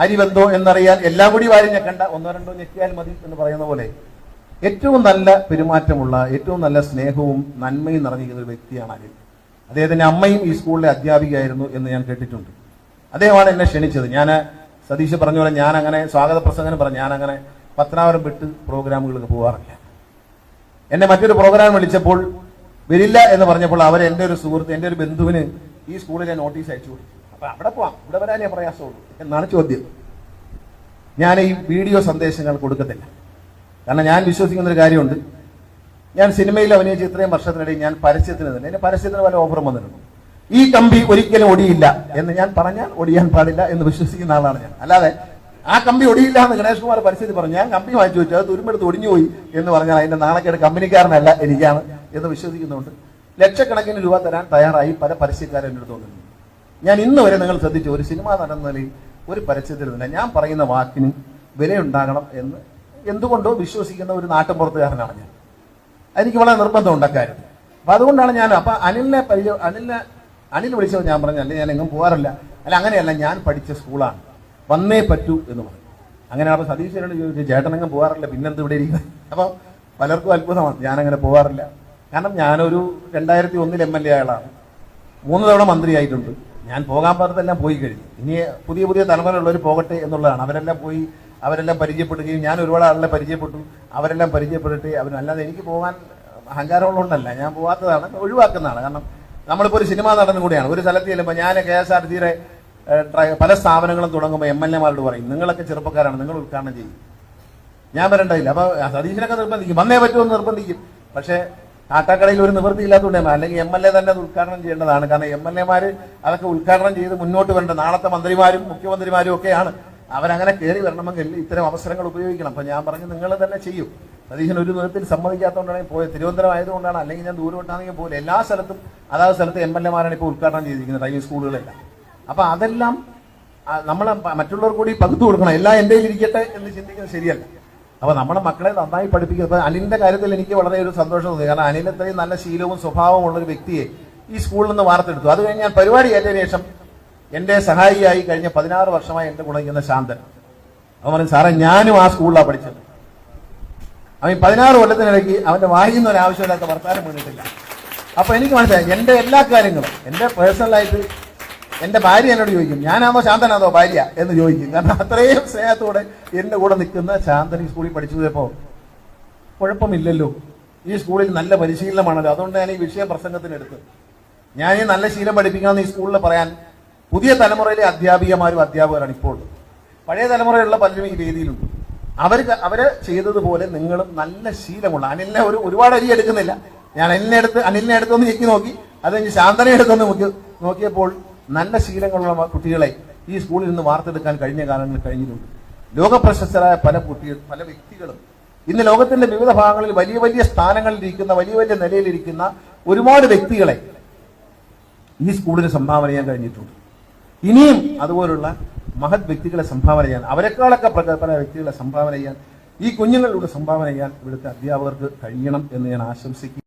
അരി വെന്തോ എന്നറിയാൻ എല്ലാം കൂടി വാരി ഞെക്കണ്ട. ഒന്നോ രണ്ടോ ഞെക്കിയാൽ മതി എന്ന് പറയുന്ന പോലെ ഏറ്റവും നല്ല പെരുമാറ്റമുള്ള ഏറ്റവും നല്ല സ്നേഹവും നന്മയും നിറഞ്ഞിരിക്കുന്ന ഒരു വ്യക്തിയാണ് അനിൽ. അദ്ദേഹത്തിന്റെ അമ്മയും ഈ സ്കൂളിലെ അധ്യാപികയായിരുന്നു എന്ന് ഞാൻ കേട്ടിട്ടുണ്ട്. അദ്ദേഹമാണ് എന്നെ ക്ഷണിച്ചത്. ഞാൻ സതീഷ് പറഞ്ഞ പോലെ ഞാൻ അങ്ങനെ സ്വാഗത പ്രസംഗനം പറഞ്ഞു ഞാൻ അങ്ങനെ പത്തനാപുരം വിട്ട് പ്രോഗ്രാമുകൾക്ക് പോകാറില്ല എന്നെ മറ്റൊരു പ്രോഗ്രാം വിളിച്ചപ്പോൾ വരില്ല എന്ന് പറഞ്ഞപ്പോൾ അവർ എന്റെ ഒരു സുഹൃത്ത് എന്റെ ഒരു ബന്ധുവിന് ഈ സ്കൂളിലെ നോട്ടീസ് അയച്ചു കൊടുത്തു. അപ്പൊ അവിടെ പോവാം. ഇവിടെ വരാനേ പ്രയാസമുള്ളൂ എന്നാണ് ചോദ്യം. ഞാൻ ഈ വീഡിയോ സന്ദേശങ്ങൾ കൊടുക്കത്തില്ല. കാരണം ഞാൻ വിശ്വസിക്കുന്ന ഒരു കാര്യമുണ്ട്. ഞാൻ സിനിമയിൽ അഭിനയിച്ച ഇത്രയും വർഷത്തിനിടയിൽ ഞാൻ പരസ്യത്തിന് തന്നെ എന്നെ പരസ്യത്തിന് പല ഓഫറും വന്നിട്ടുണ്ട്. ഈ കമ്പി ഒരിക്കലും ഒടിയില്ല എന്ന് ഞാൻ പറഞ്ഞാൽ ഒടിയാൻ പാടില്ല എന്ന് വിശ്വസിക്കുന്ന ആളാണ് ഞാൻ. അല്ലാതെ ആ കമ്പി ഒടിയില്ല എന്ന് ഗണേഷ് കുമാർ പരിസ്ഥിതി പറഞ്ഞു. ഞാൻ കമ്പി വാങ്ങിച്ചു വെച്ചു. അത് തുരുമ്പെടുത്ത് ഒടിഞ്ഞു പോയി എന്ന് പറഞ്ഞാൽ അതിന്റെ നാണക്കേട് കമ്പനിക്കാരനല്ല എനിക്കാണ് എന്ന് വിശ്വസിക്കുന്നുണ്ട്. ലക്ഷക്കണക്കിന് രൂപ തരാൻ തയ്യാറായി പല പരസ്യക്കാരും എന്റെ അടുത്ത് ഞാൻ ഇന്ന് വരെ നിങ്ങൾ ശ്രദ്ധിച്ചു ഒരു സിനിമ നടന്ന നിലയിൽ ഒരു പരസ്യത്തിൽ തന്നെ ഞാൻ പറയുന്ന വാക്കിന് വിലയുണ്ടാകണം എന്ന് എന്തുകൊണ്ടോ വിശ്വസിക്കുന്ന ഒരു നാട്ടുമ്പുറത്തുകാരനാണ് ഞാൻ. എനിക്ക് വളരെ നിർബന്ധമുണ്ട് അക്കാര്യം അപ്പൊ അതുകൊണ്ടാണ് ഞാൻ അപ്പൊ അനിലിനെ പരിചയ അനിലിനെ അനിൽ വിളിച്ചത് ഞാൻ പറഞ്ഞു അല്ലെങ്കിൽ ഞാൻ എങ്ങും പോകാറില്ല. അല്ല അങ്ങനെയല്ല ഞാൻ പഠിച്ച സ്കൂളാണ്. വന്നേ പറ്റൂ എന്ന് പറഞ്ഞു. അങ്ങനെ അപ്പോൾ സതീശ്വരനോട് ചോദിച്ചു ചേട്ടനെങ്ങും പോകാറില്ല പിന്നെന്ത് ഇവിടെ ഇരിക്കുന്നത് അപ്പോൾ പലർക്കും അത്ഭുതമാണ് ഞാനങ്ങനെ പോകാറില്ല. കാരണം ഞാനൊരു രണ്ടായിരത്തി ഒന്നിൽ എം എൽ എ ആളാണ്. മൂന്ന് തവണ മന്ത്രിയായിട്ടുണ്ട്. ഞാൻ പോകാൻ പറഞ്ഞതെല്ലാം പോയി കഴിഞ്ഞു. ഇനി പുതിയ പുതിയ തലമുറയുള്ളവർ പോകട്ടെ എന്നുള്ളതാണ്. അവരെല്ലാം പോയി അവരെല്ലാം പരിചയപ്പെടുകയും ഞാൻ ഒരുപാട് ആളുകളെ പരിചയപ്പെട്ടു. അവരെല്ലാം പരിചയപ്പെട്ടിട്ട് അവരല്ലാതെ എനിക്ക് പോകാൻ അഹങ്കാരമുള്ളതുകൊണ്ടല്ല ഞാൻ പോകാത്തതാണ് ഒഴിവാക്കുന്നതാണ്. കാരണം നമ്മളിപ്പോൾ ഒരു സിനിമ നടൻ കൂടിയാണ്. ഒരു സ്ഥലത്ത് ചെല്ലുമ്പോൾ ഞാൻ കെ എസ് ആർ ടിയുടെ പല സ്ഥാപനങ്ങളും തുടങ്ങുമ്പോൾ എം എൽ എമാരോട് പറയും നിങ്ങളൊക്കെ ചെറുപ്പക്കാരാണ് നിങ്ങൾ ഉദ്ഘാടനം ചെയ്യും. ഞാൻ വരണ്ടായില്ല അപ്പൊ സതീശനൊക്കെ നിർബന്ധിക്കും. വന്നേ പറ്റുമെന്ന് നിർബന്ധിക്കും. പക്ഷേ ആട്ടാക്കടയിൽ ഒരു നിവൃത്തി ഇല്ലാത്തതുകൊണ്ട് അല്ലെങ്കിൽ എം എൽ എ തന്നെ അത് ഉദ്ഘാടനം ചെയ്യേണ്ടതാണ്. കാരണം എം എൽ എമാർ അതൊക്കെ ഉദ്ഘാടനം ചെയ്ത് മുന്നോട്ട് വരേണ്ട നാളത്തെ മന്ത്രിമാരും മുഖ്യമന്ത്രിമാരും ഒക്കെയാണ്. അവരങ്ങനെ കയറി വരണമെങ്കിൽ ഇത്തരം അവസരങ്ങൾ ഉപയോഗിക്കണം. അപ്പൊ ഞാൻ പറഞ്ഞു നിങ്ങൾ തന്നെ ചെയ്യും. സതീശൻ ഒരു വിധത്തിൽ സമ്മതിക്കാത്തതുകൊണ്ടാണ് പോയത് തിരുവനന്തപുരം ആയതുകൊണ്ടാണ്. അല്ലെങ്കിൽ ഞാൻ ദൂരോട്ടാണെങ്കിൽ പോലും എല്ലാ സ്ഥലത്തും അതാത് സ്ഥലത്ത് എം എൽ എമാരാണ് ഇപ്പോൾ ഉദ്ഘാടനം ചെയ്തിരിക്കുന്നത് ഡ്രൈവിംഗ് സ്കൂളുകളെല്ലാം. അപ്പൊ അതെല്ലാം നമ്മൾ മറ്റുള്ളവർ കൂടി പകുത്തു കൊടുക്കണം. എല്ലാം എന്റെ ഇരിക്കട്ടെ എന്ന് ചിന്തിക്കുന്നത് ശരിയല്ല. അപ്പൊ നമ്മുടെ മക്കളെ നന്നായി പഠിപ്പിക്കുക. അപ്പൊ അനിലിന്റെ കാര്യത്തിൽ എനിക്ക് വളരെ ഒരു സന്തോഷം തോന്നി. കാരണം അനിൽ ഇത്രയും നല്ല ശീലവും സ്വഭാവവും ഉള്ള ഒരു വ്യക്തിയെ ഈ സ്കൂളിൽ നിന്ന് വാർത്തെടുത്തു. അത് കഴിഞ്ഞ് ഞാൻ പരിപാടി ഏറ്റതിനു ശേഷം എന്റെ സഹായിയായി കഴിഞ്ഞ പതിനാറ് വർഷമായി എന്റെ നിൽക്കുന്ന ശാന്തൻ. അവൻ പറയും സാറേ ഞാനും ആ സ്കൂളിലാണ് പഠിച്ചത്. അവൻ പതിനാറ് കൊല്ലത്തിനിടയ്ക്ക് അവന്റെ വായിൽ ഒരു ആവശ്യമില്ലാത്ത വർത്താനം വീണിട്ടില്ല അപ്പൊ എനിക്ക് മനസ്സിലായി എന്റെ എല്ലാ കാര്യങ്ങളും എന്റെ പേഴ്സണലായിട്ട് എന്റെ ഭാര്യ എന്നോട് ചോദിക്കും ഞാനാണോ ശാന്തനാണോ ഭാര്യ? എന്ന് ചോദിക്കും. കാരണം അത്രയും സ്നേഹത്തോടെ എന്റെ കൂടെ നിൽക്കുന്ന ശാന്തൻ ഈ സ്കൂളിൽ പഠിച്ചു പോയപ്പോ കുഴപ്പമില്ലല്ലോ. ഈ സ്കൂളിൽ നല്ല പരിശീലനമാണല്ലോ. അതുകൊണ്ട് ഞാൻ ഈ വിഷയം പ്രസംഗത്തിനെടുത്ത് ഞാൻ ഈ നല്ല ശീലം പഠിപ്പിക്കണമെന്ന് ഈ സ്കൂളിൽ പറയാൻ പുതിയ തലമുറയിലെ അധ്യാപികമാരും അധ്യാപകരാണ് ഇപ്പോൾ പഴയ തലമുറയിലുള്ള പലരും ഈ വേദിയിലുണ്ട്. അവർ അവർ ചെയ്തതുപോലെ നിങ്ങളും നല്ല ശീലമുള്ള അനിലിനെ ഒരു ഒരുപാട് അരി എടുക്കുന്നില്ല. ഞാൻ അനിലിനെ എടുത്ത് അനിലിനെ എടുത്തൊന്ന് ഞെക്കി നോക്കി. അത് കഴിഞ്ഞ് ശാന്തനെ എടുത്തൊന്ന് നോക്കി നോക്കിയപ്പോൾ നല്ല ശീലങ്ങളുള്ള കുട്ടികളെ ഈ സ്കൂളിൽ നിന്ന് വാർത്തെടുക്കാൻ കഴിഞ്ഞ കാലങ്ങളിൽ കഴിഞ്ഞിട്ടുണ്ട്. ലോകപ്രശസ്തരായ പല കുട്ടികൾ പല വ്യക്തികളും ഇന്ന് ലോകത്തിന്റെ വിവിധ ഭാഗങ്ങളിൽ വലിയ വലിയ സ്ഥാനങ്ങളിൽ ഇരിക്കുന്ന വലിയ വലിയ നിലയിലിരിക്കുന്ന ഒരുപാട് വ്യക്തികളെ ഈ സ്കൂളിന് സംഭാവന ചെയ്യാൻ കഴിഞ്ഞിട്ടുണ്ട്. ഇനിയും അതുപോലുള്ള മഹത് വ്യക്തികളെ സംഭാവന ചെയ്യാൻ അവരെക്കാളൊക്കെ പ്രഗത്ഭരായ വ്യക്തികളെ സംഭാവന ചെയ്യാൻ ഈ കുഞ്ഞുങ്ങളിലൂടെ സംഭാവന ചെയ്യാൻ ഇവിടുത്തെ അധ്യാപകർക്ക് കഴിയണം എന്ന് ഞാൻ ആശംസിക്കുന്നു.